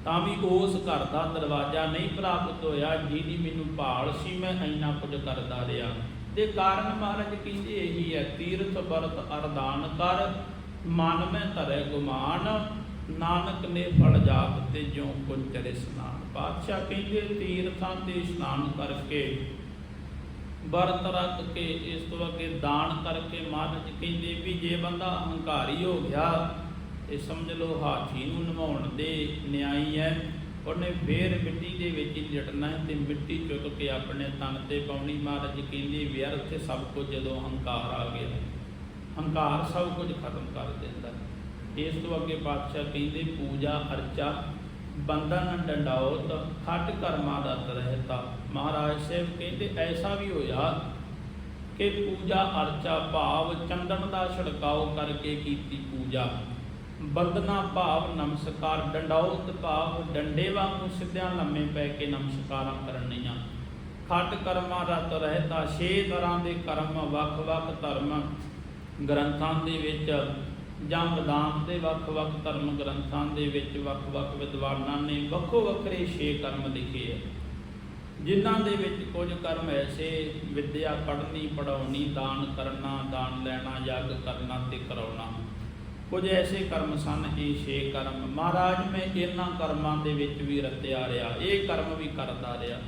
ਤਾਂ ਵੀ ਉਸ ਘਰ ਦਾ ਦਰਵਾਜ਼ਾ ਨਹੀਂ ਪ੍ਰਾਪਤ ਹੋਇਆ, ਜਿਹਦੀ ਮੈਨੂੰ ਭਾਲ ਸੀ, ਮੈਂ ਇੰਨਾ ਕੁਝ ਕਰਦਾ ਰਿਹਾ। ਤੇ ਕਾਰਨ ਮਹਾਰਾਜ ਕਹਿੰਦੇ ਇਹੀ ਹੈ, ਤੀਰਥ ਵਰਤ ਅਰਦਾਨ ਕਰ, ਮਨ ਮੈਂ ਧਰੇ ਗੁਮਾਨ ਨਾਨਕ ਨੇ ਫਲ ਜਾਪ ਤੇ ਜਿਉ ਕੁੰਚਰੇ ਸਨਾਨ ਪਾਤਸ਼ਾਹ ਕਹਿੰਦੇ, ਤੀਰਥਾਂ ਤੇ ਇਸ਼ਨਾਨ ਕਰਕੇ, ਵਰਤ ਰੱਖ ਕੇ, ਇਸ ਤੋਂ ਅੱਗੇ ਦਾਨ ਕਰਕੇ ਮਹਾਰਾਜ ਕਹਿੰਦੇ ਵੀ ਜੇ ਬੰਦਾ ਹੰਕਾਰੀ ਹੋ ਗਿਆ, ਤੇ ਸਮਝ ਲਓ ਹਾਥੀ ਨੂੰ ਨਵਾਉਣ ਦੇ ਨਿਆਈ ਹੈ ਉਹਨੇ ਫੇਰ ਮਿੱਟੀ ਦੇ ਵਿੱਚ ਹੀ ਲਟਣਾ ਹੈ ਤੇ ਮਿੱਟੀ ਚੁੱਕ ਕੇ ਆਪਣੇ ਤਨ ਤੇ ਪਾਉਣੀ। ਮਹਾਰਾਜ ਕਹਿੰਦੇ ਵਿਅਰਥ ਸਭ ਕੁਝ ਜਦੋਂ ਹੰਕਾਰ ਆ ਗਿਆ ਹੰਕਾਰ ਸਭ ਕੁਝ ਖਤਮ ਕਰ ਦਿੰਦਾ। ਇਸ ਤੋਂ ਅੱਗੇ ਪਾਤਸ਼ਾਹ ਕਹਿੰਦੇ, ਪੂਜਾ, ਅਰਚਾ, ਬੰਧਨ, ਡੰਡਾਉਤ, ਖੱਟ ਕਰਮਾਂ ਦਾ ਰਹਿਤਾ ਮਹਾਰਾਜ ਸਾਹਿਬ ਕਹਿੰਦੇ, ਐਸਾ ਵੀ ਹੋਇਆ ਕਿ ਪੂਜਾ, ਅਰਚਾ, ਭਾਵ, ਚੰਦਨ ਦਾ ਛੜਕਾਓ ਕਰਕੇ ਕੀਤੀ ਪੂਜਾ। ਬੰਦਨਾ ਭਾਵ, ਨਮਸਕਾਰ, ਡੰਡਾਉਤ, ਭਾਵ, ਡੰਡੇ ਵਾਂਗੂ ਸਿੱਧਿਆਂ ਲੰਮੇ ਪੈ ਕੇ ਨਮਸਕਾਰਾਂ ਕਰਨੀਆਂ ਖੱਟ ਕਰਮਾਂ ਰਤ ਰਹਿਤਾ ਛੇ ਤਰ੍ਹਾਂ ਦੇ ਕਰਮ, ਵੱਖ-ਵੱਖ ਧਰਮ ਗ੍ਰੰਥਾਂ ਦੇ ਵਿੱਚ ਜਾਂ ਵਿਦਾਂਤ ਦੇ ਵੱਖ-ਵੱਖ ਧਰਮ ਗ੍ਰੰਥਾਂ ਦੇ ਵਿੱਚ ਵੱਖ-ਵੱਖ ਵਿਦਵਾਨਾਂ ਨੇ ਵੱਖੋ ਵੱਖਰੇ ਛੇ ਕਰਮ ਲਿਖੇ ਹੈ ਜਿਨ੍ਹਾਂ ਦੇ ਵਿੱਚ ਕੁਝ ਕਰਮ ਐਸੇ, ਵਿਦਿਆ ਪੜ੍ਹਨੀ ਪੜਾਉਣੀ ਦਾਨ ਕਰਨਾ, ਦਾਨ ਲੈਣਾ, ਯੱਗ ਕਰਨਾ ਤੇ ਕਰਾਉਣਾ। ਕੁਝ ਐਸੇ ਕਰਮ ਸਨ ਇਹ ਛੇ ਕਰਮ। ਮਹਾਰਾਜ, ਮੈਂ ਇਹਨਾਂ ਕਰਮਾਂ ਦੇ ਵਿੱਚ ਵੀ ਰਤਿਆ ਰਿਹਾ। ਇਹ ਕਰਮ ਵੀ ਕਰਦਾ ਰਿਹਾ।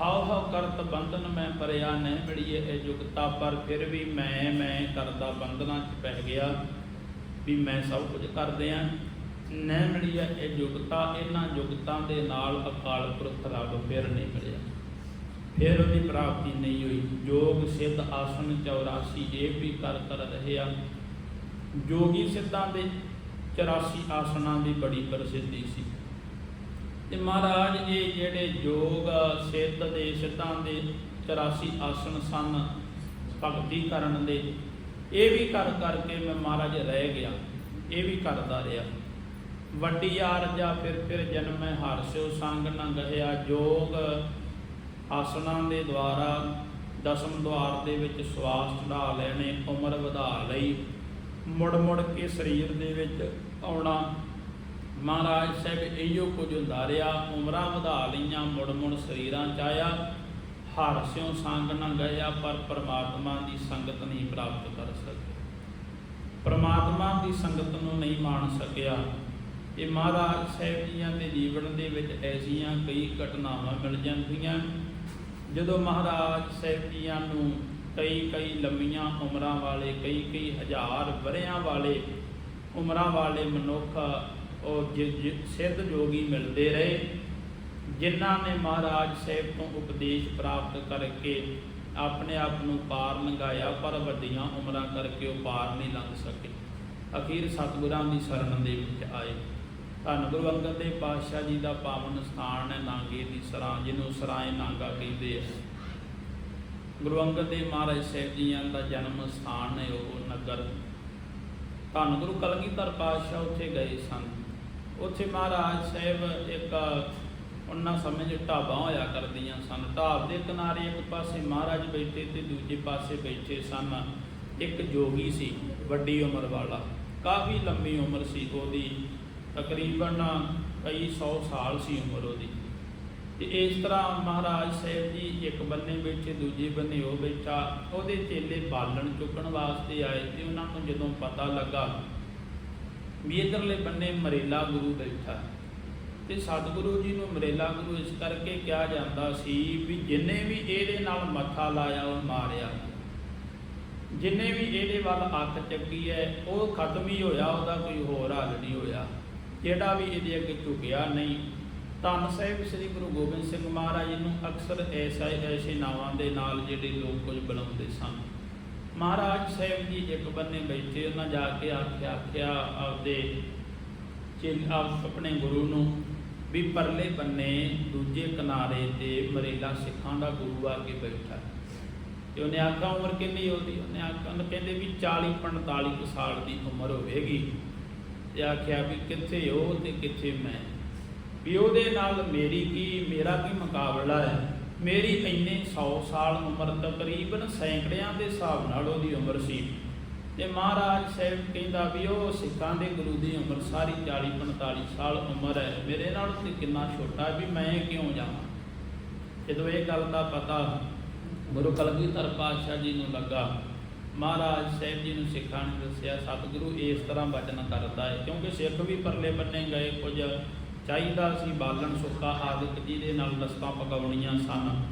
ਹਾਉ ਹਾਉ ਕਰਤ ਬੰਧਨ ਮੈਂ ਪਰਿਆ ਨਹੀਂ ਮਿਲੀਏ ਇਹ ਜੁਗਤਾ, ਪਰ ਫਿਰ ਵੀ ਮੈਂ ਮੈਂ ਕਰਦਾ ਬੰਧਨਾਂ 'ਚ ਪੈ ਗਿਆ। ਵੀ ਮੈਂ ਸਭ ਕੁਝ ਕਰਦੇ ਆ। ਨਹੀਂ ਆ ਇਹ ਜੁਗਤਾ, ਇਹਨਾਂ ਜੁਗਤਾਂ ਦੇ ਨਾਲ ਅਕਾਲ ਪੁਰਖ ਰੱਬ ਫਿਰ ਨਹੀਂ ਮਿਲਿਆ ਫਿਰ ਉਹਦੀ ਪ੍ਰਾਪਤੀ ਨਹੀਂ ਹੋਈ। ਜੋਗ, ਸਿੱਧ, ਆਸਨ 84 ਇਹ ਵੀ ਕਰ ਕਰ ਆ। ਜੋਗੀ ਸਿੱਧਾਂ ਦੇ 84 ਆਸਨਾਂ ਦੀ ਬੜੀ ਪ੍ਰਸਿੱਧੀ ਸੀ। ਤੇ ਮਹਾਰਾਜ, ਇਹ ਜਿਹੜੇ ਯੋਗ ਸਿੱਧ ਦੇ ਸਿੱਧਾਂ ਦੇ 84 ਆਸਨ ਸਨ, ਭਗਤੀ ਕਰਨ ਦੇ ਇਹ ਵੀ ਕਰ ਕਰਕੇ ਮੈਂ ਮਹਾਰਾਜ ਰਹਿ ਗਿਆ, ਇਹ ਵੀ ਕਰਦਾ ਰਿਹਾ। ਵੱਡੀ ਆਰਜਾ ਫਿਰ ਫਿਰ ਜਨਮੈ ਹਰਸਿਓ ਸੰਗ ਨ ਗਹਿਆ ਜੋਗ। ਆਸਣਾਂ ਦੇ ਦੁਆਰਾ ਦਸਮ ਦੁਆਰ ਦੇ ਵਿੱਚ ਸਵਾਸ ਚੜਾ ਲੈਣੇ, ਉਮਰ ਵਧਾ ਲਈ। ਮੁੜ ਮੁੜ ਕੇ ਸਰੀਰ ਦੇ ਵਿੱਚ ਆਉਣਾ। ਮਹਾਰਾਜ ਸਾਹਿਬ ਇਹੋ ਕੁਝ ਹੁੰਦਾ ਰਿਹਾ। ਉਮਰਾਂ ਵਧਾ ਲਈਆਂ, ਮੁੜ ਮੁੜ ਸਰੀਰਾਂ ਚ ਆਇਆ। ਹਰ ਸਿਉ ਸੰਗ ਨਾ ਗਿਆ ਪਰ ਪਰਮਾਤਮਾ ਦੀ ਸੰਗਤ ਨਹੀਂ ਪ੍ਰਾਪਤ ਕਰ ਸਕਿਆ ਪ੍ਰਮਾਤਮਾ ਦੀ ਸੰਗਤ ਨੂੰ ਨਹੀਂ ਮਾਣ ਸਕਿਆ। ਇਹ ਮਹਾਰਾਜ ਸਾਹਿਬ ਜੀਆਂ ਦੇ ਜੀਵਨ ਦੇ ਵਿੱਚ ਐਸੀਆਂ ਕਈ ਘਟਨਾਵਾਂ ਮਿਲ ਜਾਂਦੀਆਂ। ਜਦੋਂ ਮਹਾਰਾਜ ਸਾਹਿਬ ਜੀਆਂ ਨੂੰ ਕਈ ਕਈ ਲੰਮੀਆਂ ਉਮਰਾਂ ਵਾਲੇ ਕਈ ਕਈ ਹਜ਼ਾਰ ਵਰਿਆਂ ਵਾਲੇ ਉਮਰਾਂ ਵਾਲੇ ਮਨੁੱਖ ਉਹ ਜਿ- ਸਿੱਧ ਜੋਗੀ ਮਿਲਦੇ ਰਹੇ ਜਿਨ੍ਹਾਂ ਨੇ ਮਹਾਰਾਜ ਸਾਹਿਬ ਤੋਂ ਉਪਦੇਸ਼ ਪ੍ਰਾਪਤ ਕਰਕੇ ਆਪਣੇ ਆਪ ਨੂੰ ਪਾਰ ਲੰਘਾਇਆ, ਪਰ ਵੱਡੀਆਂ ਉਮਰਾਂ ਕਰਕੇ ਉਹ ਪਾਰ ਨਹੀਂ ਲੰਘ ਸਕੇ। ਅਖੀਰ ਸਤਿਗੁਰਾਂ ਦੀ ਸ਼ਰਨ ਦੇ ਵਿੱਚ ਆਏ। ਧੰਨ ਗੁਰੂ ਅੰਗਦ ਦੇਵ ਪਾਤਸ਼ਾਹ ਜੀ ਦਾ ਪਾਵਨ ਸਥਾਨ ਹੈ ਨਾਂਗੇ ਦੀ ਸਰਾਂ, ਜਿਹਨੂੰ ਸਰਾਏ ਨਾਂਗਾ ਕਹਿੰਦੇ ਆ। ਗੁਰੂ ਅੰਗਦ ਦੇਵ ਮਹਾਰਾਜ ਸਾਹਿਬ ਜੀਆਂ ਦਾ ਜਨਮ ਸਥਾਨ ਹੈ ਉਹ ਨਗਰ। ਧੰਨ ਗੁਰੂ ਕਲਗੀਧਰ ਪਾਤਸ਼ਾਹ ਉੱਥੇ ਗਏ ਸਨ। ਉੱਥੇ ਮਹਾਰਾਜ ਸਾਹਿਬ ਇੱਕ ਉਹਨਾਂ ਸਮੇਂ 'ਚ ਢਾਬਾਂ ਹੋਇਆ ਕਰਦੀਆਂ ਸਨ। ਢਾਬ ਦੇ ਕਿਨਾਰੇ ਇੱਕ ਪਾਸੇ ਮਹਾਰਾਜ ਬੈਠੇ ਤੇ ਦੂਜੇ ਪਾਸੇ ਬੈਠੇ ਸਨ। ਇੱਕ ਜੋਗੀ ਸੀ, ਵੱਡੀ ਉਮਰ ਵਾਲਾ। ਕਾਫੀ ਲੰਮੀ ਉਮਰ ਸੀ ਉਹਦੀ। ਤਕਰੀਬਨ ਕਈ 100 ਸਾਲ ਸੀ ਉਮਰ ਉਹਦੀ। ਤੇ ਇਸ ਤਰ੍ਹਾਂ ਮਹਾਰਾਜ ਸਾਹਿਬ ਜੀ ਇੱਕ ਬੰਨੇ ਬੈਠੇ, ਦੂਜੇ ਬੰਨੇ ਉਹ ਬੈਠਾ। ਉਹਦੇ ਚੇਲੇ ਬਾਲਣ ਚੁੱਕਣ ਵਾਸਤੇ ਆਏ ਤੇ ਉਹਨਾਂ ਨੂੰ ਜਦੋਂ ਪਤਾ ਲੱਗਾ ਵੀ ਇਧਰਲੇ ਬੰਨੇ ਮਰੇਲਾ ਗੁਰੂ ਬੈਠਾ। ਤੇ ਸਤਿਗੁਰੂ ਜੀ ਨੂੰ ਮਰੇਲਾ ਗੁਰੂ ਇਸ ਕਰਕੇ ਕਿਹਾ ਜਾਂਦਾ ਸੀ ਵੀ ਜਿੰਨੇ ਵੀ ਇਹਦੇ ਨਾਲ ਮੱਥਾ ਲਾਇਆ, ਉਹ ਮਾਰਿਆ। ਜਿੰਨੇ ਵੀ ਇਹਦੇ ਵੱਲ ਅੱਖ ਚੱਕੀ ਹੈ, ਉਹ ਖਤਮ ਹੀ ਹੋਇਆ, ਉਹਦਾ ਕੋਈ ਹੋਰ ਹੱਲ ਨਹੀਂ ਹੋਇਆ। ਜਿਹੜਾ ਵੀ ਇਹਦੇ ਅੱਗੇ ਝੁਕਿਆ ਨਹੀਂ, ਧੰਨ ਸਾਹਿਬ ਸ੍ਰੀ ਗੁਰੂ ਗੋਬਿੰਦ ਸਿੰਘ ਮਹਾਰਾਜ ਜੀ ਨੂੰ ਅਕਸਰ ਐਸਾ ਐਸੇ ਨਾਵਾਂ ਦੇ ਨਾਲ ਜਿਹੜੇ ਲੋਕ ਕੁਝ ਬੁਲਾਉਂਦੇ ਸਨ। ਮਹਾਰਾਜ ਸਾਹਿਬ ਜੀ ਇੱਕ ਬੰਨੇ ਬੈਠੇ, ਉਹਨਾਂ ਜਾ ਕੇ ਆਖਿਆ ਆਖਿਆ, ਆਪਦੇ ਚੇਲ ਆਪਣੇ ਗੁਰੂ ਨੂੰ ਵੀ ਪਰਲੇ ਬੰਨੇ ਦੂਜੇ ਕਿਨਾਰੇ ਤੇ ਮਰੇਲਾ ਸਿੱਖਾਂ ਦਾ ਗੁਰੂ ਆ ਕੇ ਬੈਠਾ। ਤੇ ਉਹਨੇ ਆਖਿਆ, ਉਮਰ ਕਿੰਨੀ ਉਹਦੀ? ਉਹਨੇ ਆਖਿਆ ਕਹਿੰਦੇ ਵੀ 40 45 ਕੁ ਸਾਲ ਦੀ ਉਮਰ ਹੋਵੇਗੀ। ਤੇ ਆਖਿਆ ਵੀ ਕਿੱਥੇ ਉਹ ਤੇ ਕਿੱਥੇ ਮੈਂ? ਵੀ ਉਹਦੇ ਨਾਲ ਮੇਰੀ ਕੀ, ਮੇਰਾ ਕੀ ਮੁਕਾਬਲਾ ਹੈ? ਮੇਰੀ ਇੰਨੇ 100 ਸਾਲ ਉਮਰ ਤਕਰੀਬਨ ਸੈਂਕੜਿਆਂ ਦੇ ਹਿਸਾਬ ਨਾਲ ਉਹਦੀ ਉਮਰ ਸੀ। ਤੇ ਮਹਾਰਾਜ ਸਾਹਿਬ ਕਹਿੰਦਾ ਵੀ ਉਹ ਸਿੱਖਾਂ ਦੇ ਗੁਰੂ ਦੀ ਉਮਰ ਸਾਰੀ 40 45 ਸਾਲ ਉਮਰ ਹੈ। ਮੇਰੇ ਨਾਲ ਤੇ ਕਿੰਨਾ ਛੋਟਾ ਵੀ ਮੈਂ ਕਿਉਂ ਜਾਵਾਂ? ਜਦੋਂ ਇਹ ਗੱਲ ਦਾ ਪਤਾ ਗੁਰੂ ਕਲਗੀਧਰ ਪਾਤਸ਼ਾਹ ਜੀ ਨੂੰ ਲੱਗਾ, ਮਹਾਰਾਜ ਸਾਹਿਬ ਜੀ ਨੂੰ ਸਿੱਖਾਂ ਨੇ ਦੱਸਿਆ, ਸਤਿਗੁਰੂ ਇਸ ਤਰ੍ਹਾਂ ਬਚਨ ਕਰਦਾ ਹੈ, ਕਿਉਂਕਿ ਸਿੱਖ ਵੀ ਪਰਲੇ ਬੰਨੇ ਗਏ, ਕੁਝ ਚਾਹੀਦਾ ਸੀ, ਬਾਲਣ ਸੁੱਕਾ ਆਦਿਕ ਦੇ ਨਾਲ ਰਸਤਾ ਪਕਾਉਣੀਆਂ ਸਨ।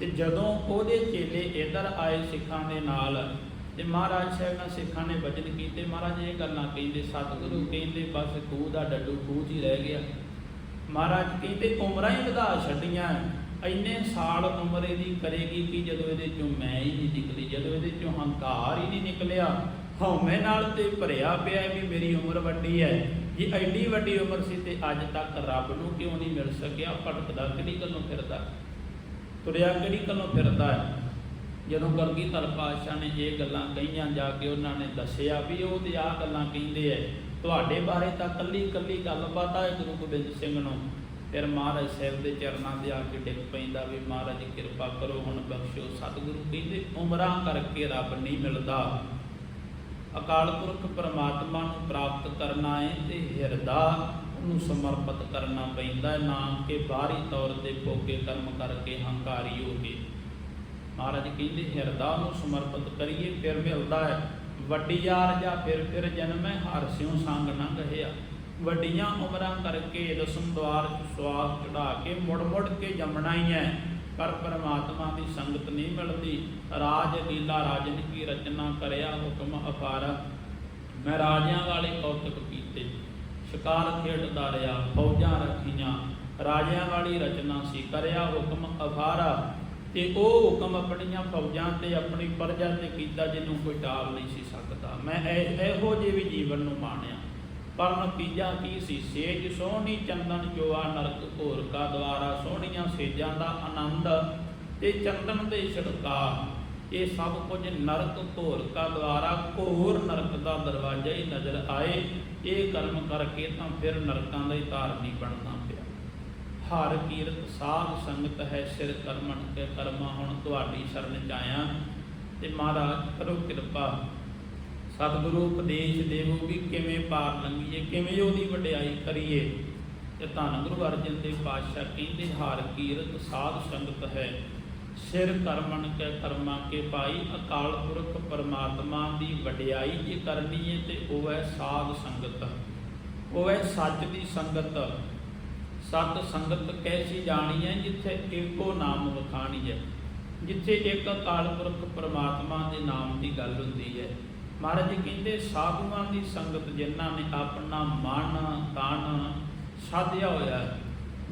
ਤੇ ਜਦੋਂ ਉਹਦੇ ਚੇਲੇ ਇੱਧਰ ਆਏ ਸਿੱਖਾਂ ਦੇ ਨਾਲ ਤੇ ਮਹਾਰਾਜ ਸਾਹਿਬ ਨਾਲ ਸਿੱਖਾਂ ਨੇ ਵਚਨ ਕੀਤੇ, ਮਹਾਰਾਜ ਇਹ ਗੱਲਾਂ ਕਹਿੰਦੇ, ਸਤਿਗੁਰੂ ਕਹਿੰਦੇ, ਬਸ ਖੂਹ ਦਾ ਡੱਡੂ ਖੂਹ 'ਚ ਹੀ ਰਹਿ ਗਿਆ। ਮਹਾਰਾਜ ਕਹਿੰਦੇ, ਉਮਰਾਂ ਹੀ ਵਧਾ ਛੱਡੀਆਂ। ਇੰਨੇ ਸਾਲ ਉਮਰ ਇਹਦੀ ਕਰੇਗੀ ਕਿ ਜਦੋਂ ਇਹਦੇ ਚੋਂ ਮੈਂ ਹੀ ਨਹੀਂ ਨਿਕਲੀ, ਜਦੋਂ ਇਹਦੇ ਚੋਂ ਹੰਕਾਰ ਹੀ ਨਹੀਂ ਨਿਕਲਿਆ। ਹਉਮੈ ਨਾਲ ਤੇ ਭਰਿਆ ਪਿਆ ਵੀ ਮੇਰੀ ਉਮਰ ਵੱਡੀ ਹੈ। ਜੇ ਐਡੀ ਵੱਡੀ ਉਮਰ ਸੀ ਤੇ ਅੱਜ ਤੱਕ ਰੱਬ ਨੂੰ ਕਿਉਂ ਨਹੀਂ ਮਿਲ ਸਕਿਆ? ਭਟਕਦਾ ਕਿਹੜੀ ਗੱਲੋਂ ਫਿਰਦਾ? ਤੁਰਿਆ ਕਿਹੜੀ ਗੱਲੋਂ ਫਿਰਦਾ? ਹੈ ਜਦੋਂ ਗਰਗੀ ਧਰ ਪਾਤਸ਼ਾਹ ਨੇ ਇਹ ਗੱਲਾਂ ਕਹੀਆਂ, ਜਾ ਕੇ ਉਹਨਾਂ ਨੇ ਦੱਸਿਆ ਵੀ ਉਹ ਤੇ ਆਹ ਗੱਲਾਂ ਕਹਿੰਦੇ ਐ। ਤੁਹਾਡੇ ਬਾਰੇ ਤਾਂ ਕੱਲੀ ਕੱਲੀ ਗੱਲਬਾਤ ਪਤਾ ਹੈ ਗੁਰੂ ਗੋਬਿੰਦ ਸਿੰਘ ਨੂੰ। ਫਿਰ ਮਹਾਰਾਜ ਸਾਹਿਬ ਦੇ ਚਰਨਾਂ ਦੇ ਆ ਕੇ ਡਿੱਗ ਪੈਂਦਾ ਵੀ ਮਹਾਰਾਜ ਕਿਰਪਾ ਕਰੋ, ਹੁਣ ਬਖਸ਼ੋ। ਸਤਿਗੁਰੂ ਕਹਿੰਦੇ, ਉਮਰਾਂ ਕਰਕੇ ਰੱਬ ਨਹੀਂ ਮਿਲਦਾ। ਅਕਾਲ ਪੁਰਖ ਪਰਮਾਤਮਾ ਨੂੰ ਪ੍ਰਾਪਤ ਕਰਨਾ ਹੈ ਤੇ ਹਿਰਦਾ ਨੂੰ ਸਮਰਪਿਤ ਕਰਨਾ ਪੈਂਦਾ। ਹੈ ਨਾ ਕਿ ਬਾਹਰੀ ਤੌਰ ਤੇ ਭੋਗੇ ਕਰਮ ਕਰਕੇ ਹੰਕਾਰੀ ਹੋ ਕੇ। ਮਹਾਰਾਜ ਕਹਿੰਦੇ ਹਿਰਦਾ ਨੂੰ ਸਮਰਪਿਤ ਕਰੀਏ, ਫਿਰ ਮਿਲਦਾ ਹੈ। ਵੱਡੀ ਯਾਰ ਜਾਂ ਫਿਰ ਫਿਰ ਜਨਮ, ਹਰ ਸਿਉ ਸੰਗ ਨਾ ਗਹਿਆ ਵੱਡੀਆਂ ਉਮਰਾਂ ਕਰਕੇ ਦਸਮ ਦਵਾਰ ਚ ਚੜਾ ਕੇ ਮੁੜ ਮੁੜ ਕੇ ਜੰਮਣਾ ਹੀ ਹੈ। ਪਰ ਪਰਮਾਤਮਾ ਦੀ ਸੰਗਤ ਨਹੀਂ ਮਿਲਦੀ। ਰਾਜ ਲੀਲਾ ਰਾਜਨ ਕੀ ਰਚਨਾ ਕਰਿਆ ਹੁਕਮ ਅਪਾਰ। ਮੈਂ ਰਾਜਿਆਂ ਵਾਲੇ ਕੌਤਕ ਕੀਤੇ। ਸ਼ਿਕਾਰ ਖੇਡਦਾ ਰਿਹਾ ਫੌਜਾਂ ਰੱਖੀਆਂ। ਰਾਜਿਆਂ ਵਾਲੀ ਰਚਨਾ ਸੀ, ਕਰਿਆ ਹੁਕਮ ਅਫਾਰਾ ਤੇ ਉਹ ਹੁਕਮ ਆਪਣੀਆਂ ਫੌਜਾਂ ਤੇ, ਆਪਣੀ ਪਰਜਾ ਤੇ ਕੀਤਾ ਜਿਹਨੂੰ ਕੋਈ ਟਾਲ ਨਹੀਂ ਸੀ ਸਕਦਾ। ਮੈਂ ਇਹ- ਇਹੋ ਜਿਹੇ ਵੀ ਜੀਵਨ ਨੂੰ ਮਾਣਿਆ। ਪਰ ਨਤੀਜਾ ਕੀ ਸੀ? ਸੇਜ ਸੋਹਣੀ ਚੰਦਨ ਜੋਆ ਨਰਕ ਘੋਰਕਾ ਦੁਆਰਾ, ਸੋਹਣੀਆਂ ਸੇਜਾਂ ਦਾ ਆਨੰਦ ਤੇ ਚੰਦਨ ਦੇ ਛਿੜਕਾ ਇਹ ਸਭ ਕੁਝ ਨਰਕ ਘੋਰਕਾ ਦੁਆਰਾ, ਘੋਰ ਨਰਕ ਦਾ ਦਰਵਾਜ਼ਾ ਹੀ ਨਜ਼ਰ ਆਏ। ਇਹ ਕਰਮ ਕਰਕੇ ਤਾਂ ਫਿਰ ਨਰਕਾਂ ਦਾ ਹੀ ਧਾਰਨੀ ਬਣਨਾ ਪਿਆ ਹਰ ਕੀਰਤ ਸਾਧ ਸੰਗਤ ਹੈ ਸਿਰ ਕਰਮਣ ਕੇ ਕਰਮਾ ਹੁਣ ਤੁਹਾਡੀ ਸ਼ਰਨ ਚ ਆਇਆ। ਤੇ ਮਹਾਰਾਜ, ਕਰੋ ਕਿਰਪਾ। ਸਤਿਗੁਰੂ ਉਪਦੇਸ਼ ਦੇਵੋ ਵੀ ਕਿਵੇਂ ਪਾਰ ਲੰਘੀਏ, ਕਿਵੇਂ ਉਹਦੀ ਵਡਿਆਈ ਕਰੀਏ। ਤੇ ਧੰਨ ਗੁਰੂ ਅਰਜਨ ਦੇਵ ਪਾਤਸ਼ਾਹ ਕਹਿੰਦੇ, ਹਰ ਕੀਰਤ ਸਾਧ ਸੰਗਤ ਹੈ। ਸਿਰ ਕਰਮਣ ਕੇ ਕਰਮਾ ਕੇ ਪਾਈ, ਅਕਾਲ ਪੁਰਖ ਪਰਮਾਤਮਾ ਦੀ ਵਡਿਆਈ ਜੇ ਕਰਨੀ ਹੈ ਤੇ ਉਹ ਹੈ ਸਾਧ ਸੰਗਤ। ਉਹ ਹੈ ਸੱਚ ਦੀ ਸੰਗਤ। ਸਤ ਸੰਗਤ ਕੈਸੀ ਜਾਣੀ ਹੈ ਜਿੱਥੇ ਇੱਕੋ ਨਾਮ ਵਖਾਣੀ ਹੈ? ਜਿੱਥੇ ਇੱਕ ਅਕਾਲ ਪੁਰਖ ਪਰਮਾਤਮਾ ਦੇ ਨਾਮ ਦੀ ਗੱਲ ਹੁੰਦੀ ਹੈ। ਮਹਾਰਾਜ ਜੀ ਕਹਿੰਦੇ, ਸਾਧੂਆਂ ਦੀ ਸੰਗਤ ਜਿਨ੍ਹਾਂ ਨੇ ਆਪਣਾ ਮਨ ਤਨ ਸਾਧਿਆ ਹੋਇਆ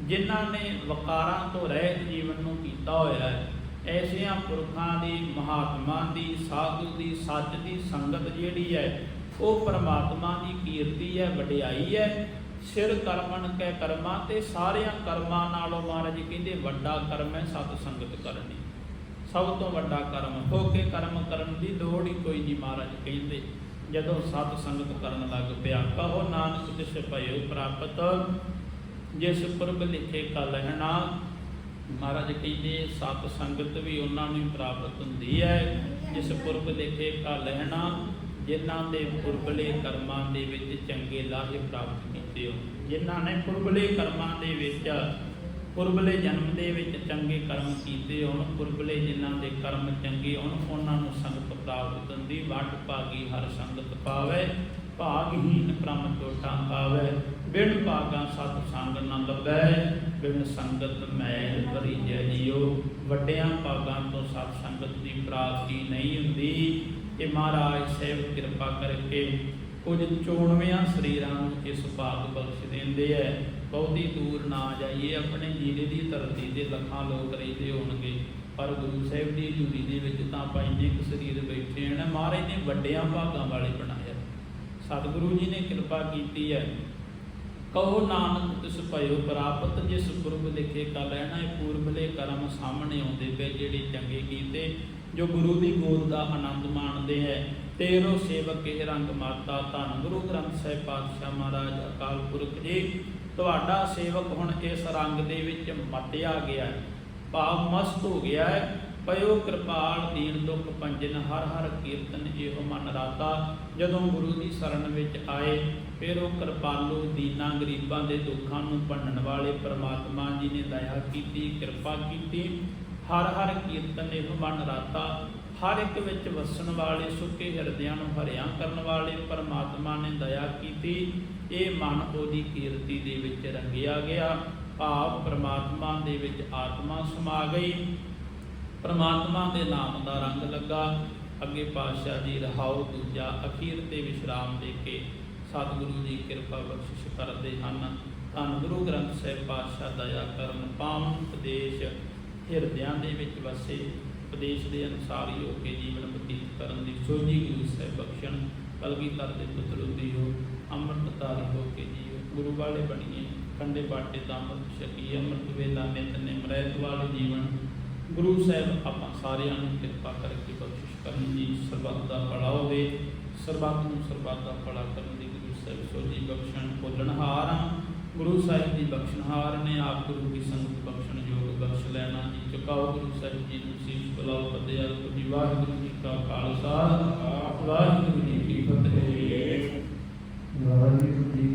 ਜਿਨ੍ਹਾਂ ਨੇ ਵਕਾਰਾਂ ਤੋਂ ਰਹਿਤ ਜੀਵਨ ਨੂੰ ਕੀਤਾ ਹੋਇਆ ਹੈ, ਐਸਿਆਂ ਪੁਰਖਾਂ ਦੀ, ਮਹਾਤਮਾ ਦੀ, ਸਾਧੂ ਦੀ, ਸੱਚ ਦੀ ਸੰਗਤ ਜਿਹੜੀ ਹੈ, ਉਹ ਪਰਮਾਤਮਾ ਦੀ ਕੀਰਤੀ ਹੈ, ਵਡਿਆਈ ਹੈ ਸਿਰ ਕਰਮਨ ਕੈ ਕਰਮਾਂ ਤੇ ਸਾਰਿਆਂ ਕਰਮਾਂ ਨਾਲੋਂ ਮਹਾਰਾਜ ਜੀ ਕਹਿੰਦੇ ਵੱਡਾ ਕਰਮ ਹੈ, ਸਤ ਸੰਗਤ ਕਰਨੀ। ਸਭ ਤੋਂ ਵੱਡਾ ਕਰਮ ਹੋ ਕੇ ਕਰਮ ਕਰਨ ਦੀ ਲੋੜ ਹੀ ਕੋਈ ਨਹੀਂ ਮਹਾਰਾਜ ਕਹਿੰਦੇ। ਜਦੋਂ ਸਤ ਸੰਗਤ ਕਰਨ ਲੱਗ ਪਿਆ, ਕਹੋ ਨਾਨਕ ਤਿਸ ਭਇਓ ਪ੍ਰਾਪਤ, ਜਿਸ ਪੁਰਬ ਲਿਖੇ ਕਾ ਲਹਿਣਾ। ਮਹਾਰਾਜ ਕਹਿੰਦੇ ਸਤ ਸੰਗਤ ਵੀ ਉਹਨਾਂ ਨੂੰ ਪ੍ਰਾਪਤ ਹੁੰਦੀ ਹੈ, ਜਿਸ ਪੁਰਬ ਲਿਖੇ ਕਾ ਲਹਿਣਾ, ਜਿਨ੍ਹਾਂ ਦੇ ਪੁਰਬਲੇ ਕਰਮਾਂ ਦੇ ਵਿੱਚ ਚੰਗੇ ਲਾਹੇ ਪ੍ਰਾਪਤ ਕੀਤੇ ਹੋ ਜਿਨ੍ਹਾਂ ਨੇ ਪੁਰਬਲੇ ਕਰਮਾਂ ਦੇ ਵਿੱਚ, ਪੁਰਬਲੇ ਜਨਮ ਦੇ ਵਿੱਚ ਚੰਗੇ ਕਰਮ ਕੀਤੇ ਹੋਣ, ਪੁਰਬਲੇ ਜਿਨ੍ਹਾਂ ਦੇ ਕਰਮ ਚੰਗੇ ਹੋਣ, ਉਹਨਾਂ ਨੂੰ ਸੰਗਤ ਪ੍ਰਾਪਤ ਹੁੰਦੀ ਵੱਡ ਭਾਗੀ ਹਰ ਸੰਗਤ ਪਾਵੇ ਭਾਗਹੀਨ ਪ੍ਰਮ ਟੋਟਾ ਪਾਵੇ। ਬਿਨ ਭਾਗਾ ਸਤ ਸੰਗ ਨ ਲੱਭੈ, ਬਿਨ ਸੰਗਤ ਮੈਲ ਭਰੀ ਜੈ ਜੀਓ ਵੱਡਿਆਂ ਭਾਗਾਂ ਤੋਂ ਸਤ ਸੰਗਤ ਦੀ ਪ੍ਰਾਪਤੀ ਨਹੀਂ ਹੁੰਦੀ। ਕਿ ਮਹਾਰਾਜ ਸਹਿਬ ਕਿਰਪਾ ਕਰਕੇ ਕੁਝ ਚੋਣਵਿਆਂ ਸਰੀਰਾਂ ਨੂੰ ਇਸ ਭਾਗ ਬਖਸ਼ ਦਿੰਦੇ ਐ, ਬਹੁਤੀ ਦੂਰ ਨਾ ਜਾਈਏ, ਆਪਣੇ ਜੀਰੇ ਦੀ ਧਰਤੀ ਦੇ ਲੱਖਾਂ ਲੋਕ ਰਹਿੰਦੇ ਹੋਣਗੇ। ਪਰ ਗੁਰੂ ਸਾਹਿਬ ਦੀ ਹਜ਼ੂਰੀ ਦੇ ਵਿੱਚ ਤਾਂ ਆਪਾਂ ਇੰਨੇ ਕੁ ਸਰੀਰ ਬੈਠੇ ਹਨ ਮਹਾਰਾਜ ਨੇ ਵੱਡਿਆਂ ਭਾਗਾਂ ਵਾਲੇ ਬਣਾਇਆ। ਸਤਿਗੁਰੂ ਜੀ ਨੇ ਕਿਰਪਾ ਕੀਤੀ ਹੈ ਕਹੋ ਨਾਨਕ, ਤਿਸ ਭਇਓ ਪ੍ਰਾਪਤ ਜਿਸ ਪੁਰਬ ਲਿਖੇ ਕਾ ਲੈਣਾ, ਇਹ ਪੂਰਬਲੇ ਕਰਮ ਸਾਹਮਣੇ ਆਉਂਦੇ ਪਏ, ਜਿਹੜੇ ਚੰਗੇ ਕੀਤੇ, ਜੋ ਗੁਰੂ ਦੀ ਗੋਦ ਦਾ ਆਨੰਦ ਮਾਣਦੇ ਹੈ ਤੇਰੋ ਸੇਵਕ ਇਹ ਰੰਗ ਮਾਤਾ ਧੰਨ ਗੁਰੂ ਗ੍ਰੰਥ ਸਾਹਿਬ ਪਾਤਸ਼ਾਹ ਮਹਾਰਾਜ, ਅਕਾਲ ਪੁਰਖ ਜੀ। ਤੁਹਾਡਾ ਸੇਵਕ ਹੁਣ ਇਸ ਰੰਗ ਦੇ ਵਿੱਚ ਮਤਿਆ ਗਿਆ ਹੈ। ਭਾਵ ਮਸਤ ਹੋ ਗਿਆ ਹੈ। ਪਇਓ ਕਿਰਪਾਲ, ਦੀਨ ਦੁਖ ਪੰਜਨ, ਹਰ ਹਰ ਕੀਰਤਨ ਇਹੋ ਮਨ ਰਾਤਾ। ਜਦੋਂ ਗੁਰੂ ਦੀ ਸ਼ਰਨ ਵਿੱਚ ਆਏ, ਫਿਰ ਉਹ ਕਿਰਪਾਲੂ, ਦੀਨਾ ਗਰੀਬਾਂ ਦੇ ਦੁੱਖਾਂ ਨੂੰ ਭੰਡਣ ਵਾਲੇ ਪ੍ਰਮਾਤਮਾ ਜੀ ਨੇ ਦਇਆ ਕੀਤੀ, ਕਿਰਪਾ ਕੀਤੀ। ਹਰ ਹਰ ਕੀਰਤਨ ਇਹੋ ਮਨ ਰਾਤਾ। ਹਰ ਇੱਕ ਵਿੱਚ ਵਸਣ ਵਾਲੇ, ਸੁੱਕੇ ਹਿਰਦਿਆਂ ਨੂੰ ਹਰਿਆ ਕਰਨ ਵਾਲੇ ਪਰਮਾਤਮਾ ਨੇ ਦਇਆ ਕੀਤੀ। ਇਹ ਮਨ ਉਹਦੀ ਕੀਰਤੀ ਦੇ ਵਿੱਚ ਰੰਗਿਆ ਗਿਆ। ਭਾਵ ਪਰਮਾਤਮਾ ਦੇ ਵਿੱਚ ਆਤਮਾ ਸਮਾ ਗਈ। ਪਰਮਾਤਮਾ ਦੇ ਨਾਮ ਦਾ ਰੰਗ ਲੱਗਾ। ਅੱਗੇ ਪਾਤਸ਼ਾਹ ਜੀ ਰਹਾਉ ਦੂਜਾ ਅਖੀਰ ਤੇ ਵਿਸ਼ਰਾਮ ਦੇ ਕੇ ਸਤਿਗੁਰੂ ਜੀ ਕਿਰਪਾ ਬਖਸ਼ਿਸ਼ ਕਰਦੇ ਹਨ। ਧੰਨ ਗੁਰੂ ਗ੍ਰੰਥ ਸਾਹਿਬ ਪਾਤਸ਼ਾਹ ਦਇਆ ਕਰਨ, ਪਾਵਨ ਉਪਦੇਸ਼ ਹਿਰਦਿਆਂ ਦੇ ਵਿੱਚ ਵਸੇ। ਉਪਦੇਸ਼ ਦੇ ਅਨੁਸਾਰ ਹੀ ਹੋ ਕੇ ਜੀਵਨ ਬਤੀਤ ਕਰਨ ਦੀ ਸੋਝੀ ਗੁਰੂ ਸਾਹਿਬ ਬਖਸ਼ਣ ਕਲਗੀਧਰ ਦੇ ਪੁੱਤਰ ਉਦੀਓ ਅੰਮ੍ਰਿਤਧਾਰੀ ਹੋ ਕੇ ਜੀਓ। ਗੁਰੂ ਵਾਲੇ ਬਣੀਏ, ਕੰਡੇ ਬਾਟੇ ਦਾ ਅੰਮ੍ਰਿਤ ਛਕੀਏ, ਅੰਮ੍ਰਿਤ ਵੇਲਾ ਨਿਤ ਨਿਮ ਵਾਲੇ ਜੀਵਨ। ਗੁਰੂ ਸਾਹਿਬ, ਆਪਾਂ ਸਾਰਿਆਂ ਨੂੰ ਕਿਰਪਾ ਕਰਕੇ ਬਖਸ਼ਿਸ਼ ਕਰਨ ਦੀ ਸਰਬੱਤ ਦਾ ਭਲਾ ਹੋਵੇ। ਸਰਬੱਤ ਨੂੰ ਸਰਬੱਤ ਦਾ ਭਲਾ ਕਰਨ ਦੀ ਗੁਰੂ ਸਾਹਿਬ ਸੋਝੀ ਬਖਸ਼ਣ ਭੁੱਲਣਹਾਰ ਗੁਰੂ ਸਾਹਿਬ ਦੀ ਬਖਸ਼ਣਹਾਰ ਨੇ ਆਪ ਗੁਰੂ ਦੀ ਸੰਗਤ ਬਖਸ਼ਣ ਬਖਸ਼ ਲੈਣਾ ਜੀ, ਚੁਕਾਓ ਗੁਰੂ ਸਾਹਿਬ ਜੀ ਨੂੰ ਸੀਸ ਬਲਾਓ ਫਤਿਹ ਜੀ, ਵਾਹਿਗੁਰੂ ਜੀ ਕਾ ਖਾਲਸਾ ਵਾਹਿਗੁਰੂ ਜੀ ਕੀ ਫਤਿਹ। ਵਾਹਿਗੁਰੂ ਜੀ